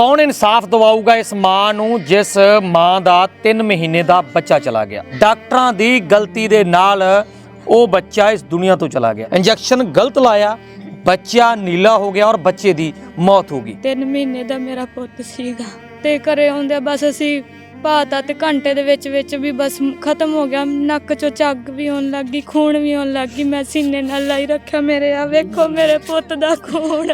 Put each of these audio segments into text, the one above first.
ਕੌਣ ਇਨਸਾਫ ਦਿਵਾਊਗਾ ਇਸ ਮਾਂ ਨੂੰ ਜਿਸ ਮਾਂ ਦਾ 3 ਮਹੀਨੇ ਦਾ ਬੱਚਾ ਚਲਾ ਗਿਆ? ਡਾਕਟਰਾਂ ਦੀ ਗਲਤੀ ਦੇ ਨਾਲ ਉਹ ਬੱਚਾ ਇਸ ਦੁਨੀਆ ਤੋਂ ਚਲਾ ਗਿਆ। ਇੰਜੈਕਸ਼ਨ ਗਲਤ ਲਾਇਆ, ਬੱਚਾ ਨੀਲਾ ਹੋ ਗਿਆ ਔਰ ਬੱਚੇ ਦੀ ਮੌਤ ਹੋ ਗਈ। ਤਿੰਨ ਮਹੀਨੇ ਦਾ ਮੇਰਾ ਪੁੱਤ ਸੀਗਾ ਤੇ ਘਰੇ ਆਉਂਦੇ ਬਸ ਅਸੀਂ ਪਾਤਾ ਤੇ ਘੰਟੇ ਦੇ ਵਿੱਚ ਵਿੱਚ ਵੀ ਬਸ ਖਤਮ ਹੋ ਗਿਆ। ਨੱਕ ਚੋਂ ਝੱਗ ਵੀ ਆਉਣ ਲੱਗੀ ਖੂਨ ਵੀ ਆਉਣ ਲੱਗੀ ਮੈਂ ਸੀਨੇ ਨਾਲ ਲਾਈ ਰੱਖਿਆ ਮੇਰੇ ਆ ਵੇਖੋ ਮੇਰੇ ਪੁੱਤ ਦਾ ਖੂਨ।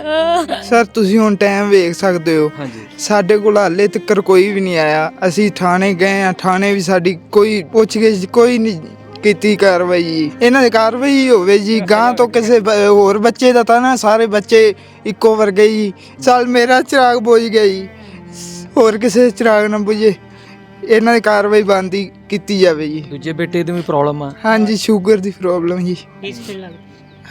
ਸਰ ਤੁਸੀਂ ਹੁਣ ਟਾਈਮ ਵੇਖ ਸਕਦੇ ਹੋ। ਹਾਂਜੀ। ਸਾਡੇ ਕੋਲ ਹਾਲੇ ਤੱਕ ਕੋਈ ਵੀ ਨਹੀਂ ਆਇਆ। ਅਸੀਂ ਥਾਣੇ ਗਏ ਆ ਥਾਣੇ ਵੀ ਸਾਡੀ ਕੋਈ ਪੁੱਛਗਿੱਛ ਕੋਈ ਨਹੀਂ ਕੀਤੀ ਕਾਰਵਾਈ। ਇਹਨਾਂ ਦੀ ਕਾਰਵਾਈ ਹੋਵੇ ਜੀ। ਗਾਂ ਤੋਂ ਕਿਸੇ ਹੋਰ ਬੱਚੇ ਦਾ ਤਾਂ ਨਾ ਸਾਰੇ ਬੱਚੇ ਇੱਕੋ ਵਰਗੇ ਜੀ ਚੱਲ ਮੇਰਾ ਚਿਰਾਗ ਬੁਝ ਗਿਆ ਜੀ। ਹੋਰ ਕਿਸੇ ਚਿਰਾਗ ਨਾ ਬੁਝੇ। ਇਹਨਾਂ ਦੀ ਕਾਰਵਾਈ ਬੰਦੀ ਕੀਤੀ ਜਾਵੇ ਜੀ। ਦੂਜੇ ਬੇਟੇ ਦੀ ਵੀ ਪ੍ਰੋਬਲਮ ਆ। ਹਾਂਜੀ ਸ਼ੂਗਰ ਦੀ ਪ੍ਰੋਬਲਮ ਜੀ।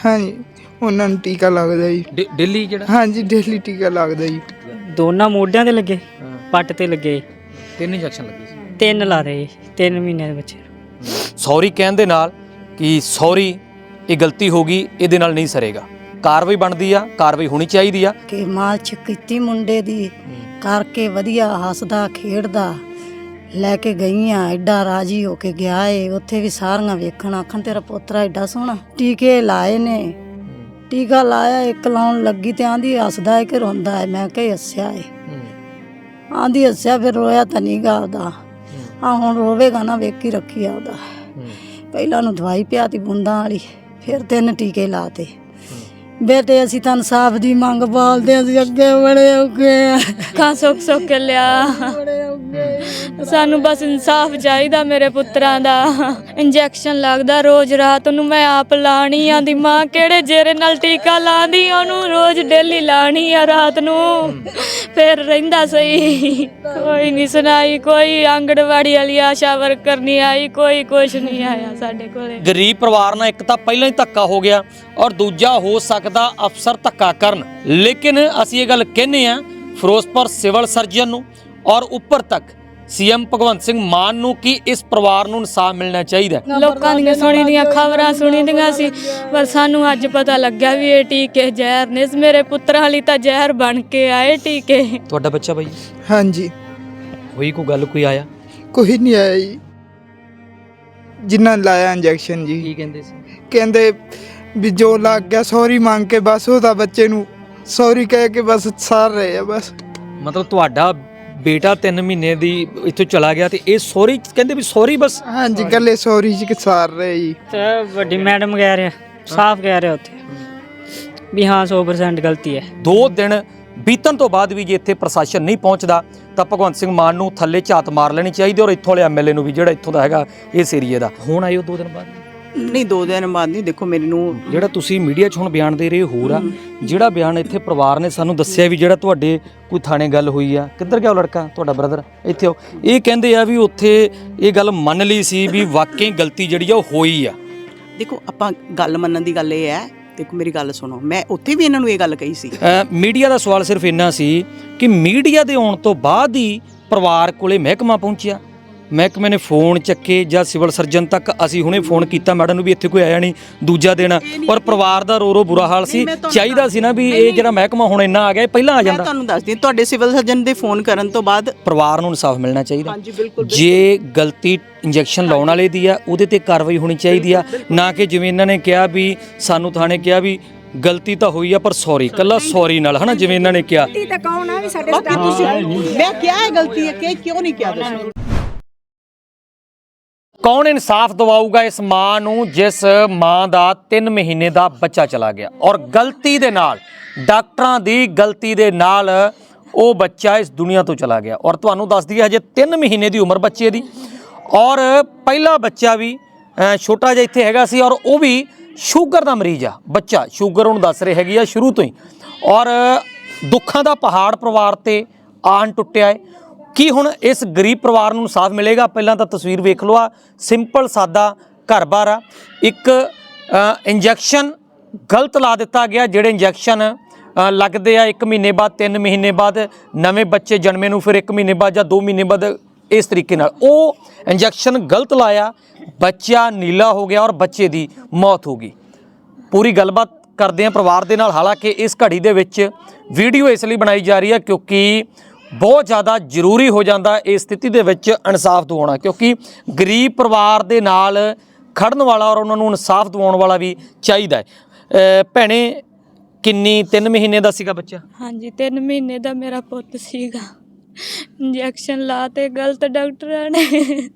ਹਾਂਜੀ ਉਹਨਾਂ ਨੂੰ ਟੀਕਾ ਲੱਗਦਾ ਜੀ। ਡੇ- ਡੇਲੀ ਜਿਹੜਾ ਹਾਂਜੀ ਡੇਲੀ ਟੀਕਾ ਲੱਗਦਾ ਜੀ। ਦੋਨਾਂ ਮੋਢਿਆਂ ਤੇ ਲੱਗੇ ਪੱਟ ਤੇ ਲੱਗੇ। ਤਿੰਨ ਇੰਜੈਕਸ਼ਨ ਲੱਗੇ ਸੀ। ਤਿੰਨ ਲਾ ਰਹੇ ਤਿੰਨ ਮਹੀਨਿਆਂ ਦੇ ਬੱਚੇ ਸੌਰੀ ਕਹਿਣ ਦੇ ਨਾਲ ਕਿ ਸੌਰੀ ਇਹ ਗਲਤੀ ਹੋ ਗਈ ਇਹਦੇ ਨਾਲ ਨਹੀਂ ਸਰੇਗਾ। ਕਾਰਵਾਈ ਬਣਦੀ ਆ ਕਾਰਵਾਈ ਹੋਣੀ ਚਾਹੀਦੀ ਆ। ਕਿ ਮਾਲਚ ਕੀਤੀ ਮੁੰਡੇ ਦੀ ਕਰਕੇ ਵਧੀਆ ਹੱਸਦਾ ਖੇਡਦਾ। ਲੈ ਕੇ ਗਈ ਆ ਐਡਾ ਰਾਜੀ ਹੋ ਕੇ ਗਿਆ ਏ। ਉੱਥੇ ਵੀ ਸਾਰੀਆਂ ਵੇਖਣ ਆਖਣ ਤੇਰਾ ਪੋਤਰਾ ਐਡਾ ਸੋਹਣਾ। ਟੀਕੇ ਲਾਏ ਨੇ। ਟੀਕਾ ਲਾਇਆ ਇੱਕ ਲਾਉਣ ਲੱਗੀ ਤੇ ਆਂਦੀ ਹੱਸਦਾ ਏ ਕਿ ਰੋਂਦਾ ਏ। ਮੈਂ ਕਿਹਾ ਹੱਸਿਆ ਏ। ਆਂਦੀ ਹੱਸਿਆ ਫਿਰ ਰੋਇਆ ਤਾਂ ਨਹੀਂਗਾ ਉਹਦਾ। ਆ ਹੁਣ ਰੋਵੇਗਾ ਨਾ ਵੇਖੀ ਰੱਖੀ ਆ ਉਹਦਾ। ਪਹਿਲਾਂ ਨੂੰ ਦਵਾਈ ਪਿਆਤੀ ਬੁੰਦਾਂ ਵਾਲੀ ਫਿਰ ਤਿੰਨ ਟੀਕੇ ਲਾਤੇ। ਬੇਟੇ ਅਸੀਂ ਤਾਂ ਇਨਸਾਫ ਦੀ ਮੰਗ ਬਾਲਦੇ ਅਸੀਂ ਅੱਗੇ ਬੜੇ ਔਗੇ ਆ। ਖਾਂ ਸੁੱਕ ਸੁੱਕ ਕੇ ਲਿਆ ਸਾਨੂੰ ਬਸ ਇਨਸਾਫ ਚਾਹੀਦਾ ਮੇਰੇ ਪੁੱਤਰਾਂ ਦਾ। ਇੰਜੈਕਸ਼ਨ ਲੱਗਦਾ ਰੋਜ਼ ਰਾਤ ਨੂੰ, ਮੈਂ ਆਪ ਲਾਣੀ ਆਂਦੀ ਮਾਂ, ਕਿਹੜੇ ਜੇਰੇ ਨਾਲ ਟੀਕਾ ਲਾਉਂਦੀ ਉਹਨੂੰ ਰੋਜ਼ ਡੇਲੀ ਲਾਣੀ ਆ ਰਾਤ ਨੂੰ। ਫਿਰ ਰਹਿੰਦਾ ਸਹੀ। ਕੋਈ ਨਹੀਂ ਸੁਣਾਈ, ਕੋਈ ਆਂਗਣਵਾੜੀ ਵਾਲੀ ਆਸ਼ਾ ਵਰਕਰ ਨਹੀਂ ਆਈ, ਕੋਈ ਕੁਛ ਨਹੀਂ ਆਇਆ ਸਾਡੇ ਕੋਲੇ। ਗਰੀਬ ਪਰਿਵਾਰ ਨਾਲ ਇੱਕ ਤਾਂ ਪਹਿਲਾਂ ਹੀ ਧੱਕਾ ਹੋ ਗਿਆ ਔਰ ਦੂਜਾ ਹੋ ਸਕਦਾ ਅਫਸਰ ਧੱਕਾ ਕਰਨ। ਲੇਕਿਨ ਅਸੀਂ ਇਹ ਗੱਲ ਕਹਿੰਨੇ ਆ, ਫਿਰੋਜ਼ਪੁਰ ਸਿਵਲ ਸਰਜਨ ਨੂੰ ਔਰ ਉੱਪਰ ਤੱਕ ਸੀਐਮ ਭਗਵੰਤ ਸਿੰਘ ਮਾਨ ਨੂੰ ਕਿ ਇਸ ਪਰਿਵਾਰ ਨੂੰ ਇਨਸਾਫ ਮਿਲਣਾ ਚਾਹੀਦਾ ਹੈ। ਲੋਕਾਂ ਦੀਆਂ ਸੁਣੀ ਦੀਆਂ ਖਬਰਾਂ ਸੁਣੀ ਦੀਆਂ ਸੀ ਪਰ ਸਾਨੂੰ ਅੱਜ ਪਤਾ ਲੱਗਿਆ ਵੀ ਇਹ ਟੀਕੇ ਜ਼ਹਿਰ ਨੇ। ਮੇਰੇ ਪੁੱਤਰਾਂ ਲਈ ਤਾਂ ਜ਼ਹਿਰ ਬਣ ਕੇ ਆਏ ਟੀਕੇ। ਤੁਹਾਡਾ ਬੱਚਾ ਬਾਈ? ਹਾਂਜੀ। ਹੋਈ ਕੋਈ ਗੱਲ ਕੋਈ ਆਇਆ? ਕੋਈ ਨਹੀਂ ਆਇਆ ਜੀ। ਜਿਨ੍ਹਾਂ ਲਾਇਆ ਇੰਜੈਕਸ਼ਨ ਜੀ। ਕੀ ਕਹਿੰਦੇ ਸੀ? ਕਹਿੰਦੇ ਵੀ ਜੋ ਲੱਗ ਗਿਆ ਸੌਰੀ ਮੰਗ ਕੇ ਬਸ ਉਹਦਾ ਬੱਚੇ ਨੂੰ ਸੌਰੀ ਕਹਿ ਕੇ ਬਸ ਸਾਰ ਰਹੇ ਆ ਬਸ। ਮਤਲਬ ਤੁਹਾਡਾ ਬੇਟਾ 3 ਮਹੀਨੇ ਦੀ ਇੱਥੋਂ ਚਲਾ ਗਿਆ ਤੇ ਇਹ ਸੌਰੀ ਕਹਿੰਦੇ ਵੀ ਸੌਰੀ ਬਸ? ਹਾਂਜੀ ਗੱਲੇ ਸੌਰੀ ਜੀ ਕਿ ਸਾਰ ਰਹੇ ਜੀ। ਤੇ ਵੱਡੀ ਮੈਡਮ ਕਹਿ ਰਿਹਾ ਸਾਫ਼ ਕਹਿ ਰਿਹਾ ਉੱਥੇ ਵੀ ਹਾਂ 100% ਗਲਤੀ ਹੈ। ਦੋ ਦਿਨ ਬੀਤਣ ਤੋਂ ਬਾਅਦ ਵੀ ਜੇ ਇੱਥੇ ਪ੍ਰਸ਼ਾਸਨ ਨਹੀਂ ਪਹੁੰਚਦਾ ਤਾਂ ਭਗਵੰਤ ਸਿੰਘ ਮਾਨ ਨੂੰ ਥੱਲੇ ਝਾਤ ਮਾਰ ਲੈਣੀ ਚਾਹੀਦੀ ਔਰ ਇੱਥੋਂ ਵਾਲੇ ਐਮਐਲਏ ਨੂੰ ਵੀ ਜਿਹੜਾ ਇੱਥੋਂ ਦਾ ਹੈਗਾ ਇਸ ਏਰੀਏ ਦਾ। ਹੁਣ ਆਇਓ ਦੋ ਦਿਨ ਬਾਅਦ। ਨਹੀਂ ਦੋ ਦਿਨ ਬਾਅਦ ਨਹੀਂ ਦੇਖੋ ਮੇਰੀ ਨੂੰ ਜਿਹੜਾ ਤੁਸੀਂ ਮੀਡੀਆ 'ਚ ਹੁਣ ਬਿਆਨ ਦੇ ਰਹੇ ਹੋ ਹੋਰ ਆ ਜਿਹੜਾ ਬਿਆਨ ਇੱਥੇ ਪਰਿਵਾਰ ਨੇ ਸਾਨੂੰ ਦੱਸਿਆ ਵੀ ਜਿਹੜਾ ਤੁਹਾਡੇ ਕੋਈ ਥਾਣੇ ਗੱਲ ਹੋਈ ਆ ਕਿੱਧਰ ਗਿਆ ਉਹ ਲੜਕਾ ਤੁਹਾਡਾ ਬ੍ਰਦਰ ਇੱਥੇ ਆਓ। ਇਹ ਕਹਿੰਦੇ ਆ ਵੀ ਉੱਥੇ ਇਹ ਗੱਲ ਮੰਨ ਲਈ ਸੀ ਵੀ ਵਾਕਈ ਗਲਤੀ ਜਿਹੜੀ ਆ ਉਹ ਹੋਈ ਆ। ਦੇਖੋ ਆਪਾਂ ਗੱਲ ਮੰਨਣ ਦੀ ਗੱਲ ਇਹ ਹੈ ਦੇਖੋ ਮੇਰੀ ਗੱਲ ਸੁਣੋ ਮੈਂ ਉੱਥੇ ਵੀ ਇਹਨਾਂ ਨੂੰ ਇਹ ਗੱਲ ਕਹੀ ਸੀ। ਅ, ਮੀਡੀਆ ਦਾ ਸਵਾਲ ਸਿਰਫ ਇੰਨਾ ਸੀ ਕਿ ਮੀਡੀਆ ਦੇ ਆਉਣ ਤੋਂ ਬਾਅਦ ਹੀ ਪਰਿਵਾਰ ਕੋਲੇ ਮਹਿਕਮਾ ਪਹੁੰਚਿਆ। ਮਹਿਕਮੇ ਨੇ ਫੋਨ ਚੱਕੇ ਜਾਂ ਸਿਵਲ ਸਰਜਨ ਤੱਕ ਅਸੀਂ ਹੁਣੇ ਫੋਨ ਕੀਤਾ ਮੈਡਮ ਨੂੰ ਵੀ ਇੱਥੇ ਕੋਈ ਆਇਆ ਨਹੀਂ ਦੂਜਾ ਦਿਨ। ਪਰ ਪਰਿਵਾਰ ਦਾ ਰੋ ਰੋ ਬੁਰਾ ਹਾਲ ਸੀ। ਚਾਹੀਦਾ ਸੀ ਨਾ ਵੀ ਇਹ ਜਿਹੜਾ ਮਹਿਕਮਾ ਹੁਣ ਇੰਨਾ ਆ ਗਿਆ ਇਹ ਪਹਿਲਾਂ ਆ ਮੈਂ ਜਾਂਦਾ। ਤੁਹਾਨੂੰ ਦੱਸਦੀ ਤੁਹਾਡੇ ਸਿਵਲ ਸਰਜਨ ਦੇ ਫੋਨ ਕਰਨ ਤੋਂ ਬਾਅਦ ਪਰਿਵਾਰ ਨੂੰ ਇਨਸਾਫ ਮਿਲਣਾ ਚਾਹੀਦਾ। ਹਾਂਜੀ ਬਿਲਕੁਲ ਜੇ ਗਲਤੀ ਇੰਜੈਕਸ਼ਨ ਲਾਉਣ ਵਾਲੇ ਦੀ ਆ ਉਹਦੇ ਤੇ ਕਾਰਵਾਈ ਹੋਣੀ ਚਾਹੀਦੀ ਆ। ਨਾ ਕਿ ਜਿਵੇਂ ਇਹਨਾਂ ਨੇ ਕਿਹਾ ਵੀ ਸਾਨੂੰ ਥਾਣੇ ਕਿਹਾ ਵੀ ਗਲਤੀ ਤਾਂ ਹੋਈ ਆ ਪਰ ਸੌਰੀ ਕੱਲਾ ਸੌਰੀ ਨਾਲ ਹਨਾ ਜਿਵੇਂ ਇਹਨਾਂ ਨੇ ਕਿਹਾ। ਬਾਕੀ ਤੁਸੀਂ ਮੈਂ ਕਿਹਾ ਹੈ ਗਲਤੀ ਹੈ ਕਿ ਕਿਉਂ ਨਹੀਂ ਕਿਹਾ ਦੱਸੋ ਕੌਣ ਇਨਸਾਫ ਦਿਵਾਊਗਾ ਇਸ ਮਾਂ ਨੂੰ ਜਿਸ ਮਾਂ ਦਾ 3 ਮਹੀਨੇ ਦਾ ਬੱਚਾ ਚਲਾ ਗਿਆ? ਔਰ ਗਲਤੀ ਦੇ ਨਾਲ, ਡਾਕਟਰਾਂ ਦੀ ਗਲਤੀ ਦੇ ਨਾਲ ਉਹ ਬੱਚਾ ਇਸ ਦੁਨੀਆ ਤੋਂ ਚਲਾ ਗਿਆ। ਔਰ ਤੁਹਾਨੂੰ ਦੱਸ ਦਈਏ, ਹਜੇ 3 ਮਹੀਨੇ ਦੀ ਉਮਰ ਬੱਚੇ ਦੀ। ਔਰ ਪਹਿਲਾ ਬੱਚਾ ਵੀ ਛੋਟਾ ਜਿਹਾ ਇੱਥੇ ਹੈਗਾ ਸੀ, ਔਰ ਉਹ ਵੀ ਸ਼ੂਗਰ ਦਾ ਮਰੀਜ਼ ਆ। ਬੱਚਾ, ਸ਼ੂਗਰ ਉਹਨੂੰ ਦੱਸ ਰਹੇ ਹੈਗੀ ਆ ਸ਼ੁਰੂ ਤੋਂ ਹੀ। ਔਰ ਦੁੱਖਾਂ ਦਾ ਪਹਾੜ ਪਰਿਵਾਰ ਤੇ ਆਣ ਟੁੱਟਿਆ ਹੈ ਕੀ ਹੁਣ ਇਸ ਗਰੀਬ ਪਰਿਵਾਰ ਨੂੰ ਇਨਸਾਫ ਮਿਲੇਗਾ? ਪਹਿਲਾਂ ਤਾਂ ਤਸਵੀਰ ਵੇਖ ਲਓ ਆ। ਸਿੰਪਲ, ਸਾਦਾ ਘਰ-ਬਾਰ ਆ। ਇੱਕ ਇੰਜੈਕਸ਼ਨ ਗਲਤ ਲਾ ਦਿੱਤਾ ਗਿਆ, ਜਿਹੜੇ ਇੰਜੈਕਸ਼ਨ ਲੱਗਦੇ ਆ 1 ਮਹੀਨੇ ਬਾਅਦ 3 ਮਹੀਨੇ ਬਾਅਦ, ਨਵੇਂ ਬੱਚੇ ਜਨਮੇ ਨੂੰ ਫਿਰ 1 ਮਹੀਨੇ ਬਾਅਦ ਜਾਂ 2 ਮਹੀਨੇ ਬਾਅਦ ਇਸ ਤਰੀਕੇ ਨਾਲ। ਉਹ ਇੰਜੈਕਸ਼ਨ ਗਲਤ ਲਾਇਆ, ਬੱਚਾ ਨੀਲਾ ਹੋ ਗਿਆ ਔਰ ਬੱਚੇ ਦੀ ਮੌਤ ਹੋ ਗਈ। ਪੂਰੀ ਗੱਲਬਾਤ ਕਰਦੇ ਹਾਂ ਪਰਿਵਾਰ ਦੇ ਨਾਲ। ਹਾਲਾਂਕਿ ਇਸ ਘੜੀ ਦੇ ਵਿੱਚ ਵੀਡੀਓ ਇਸ ਲਈ ਬਣਾਈ ਜਾ ਰਹੀ ਹੈ ਕਿਉਂਕਿ ਬਹੁਤ ਜ਼ਿਆਦਾ ਜ਼ਰੂਰੀ ਹੋ ਜਾਂਦਾ ਇਸ ਸਥਿਤੀ ਦੇ ਵਿੱਚ ਇਨਸਾਫ ਦਿਵਾਉਣਾ ਕਿਉਂਕਿ ਗਰੀਬ ਪਰਿਵਾਰ ਦੇ ਨਾਲ ਖੜਨ ਵਾਲਾ ਔਰ ਉਹਨਾਂ ਨੂੰ ਇਨਸਾਫ ਦਿਵਾਉਣ ਵਾਲਾ ਵੀ ਚਾਹੀਦਾ ਹੈ। ਭੈਣੇ ਕਿੰਨੀ 3 ਮਹੀਨੇ ਦਾ ਸੀਗਾ ਬੱਚਾ? ਹਾਂਜੀ 3 ਮਹੀਨੇ ਦਾ ਮੇਰਾ ਪੁੱਤ ਸੀਗਾ। ਇੰਜੈਕਸ਼ਨ ਲਾਤੇ ਗਲਤ ਡਾਕਟਰਾਂ ਨੇ।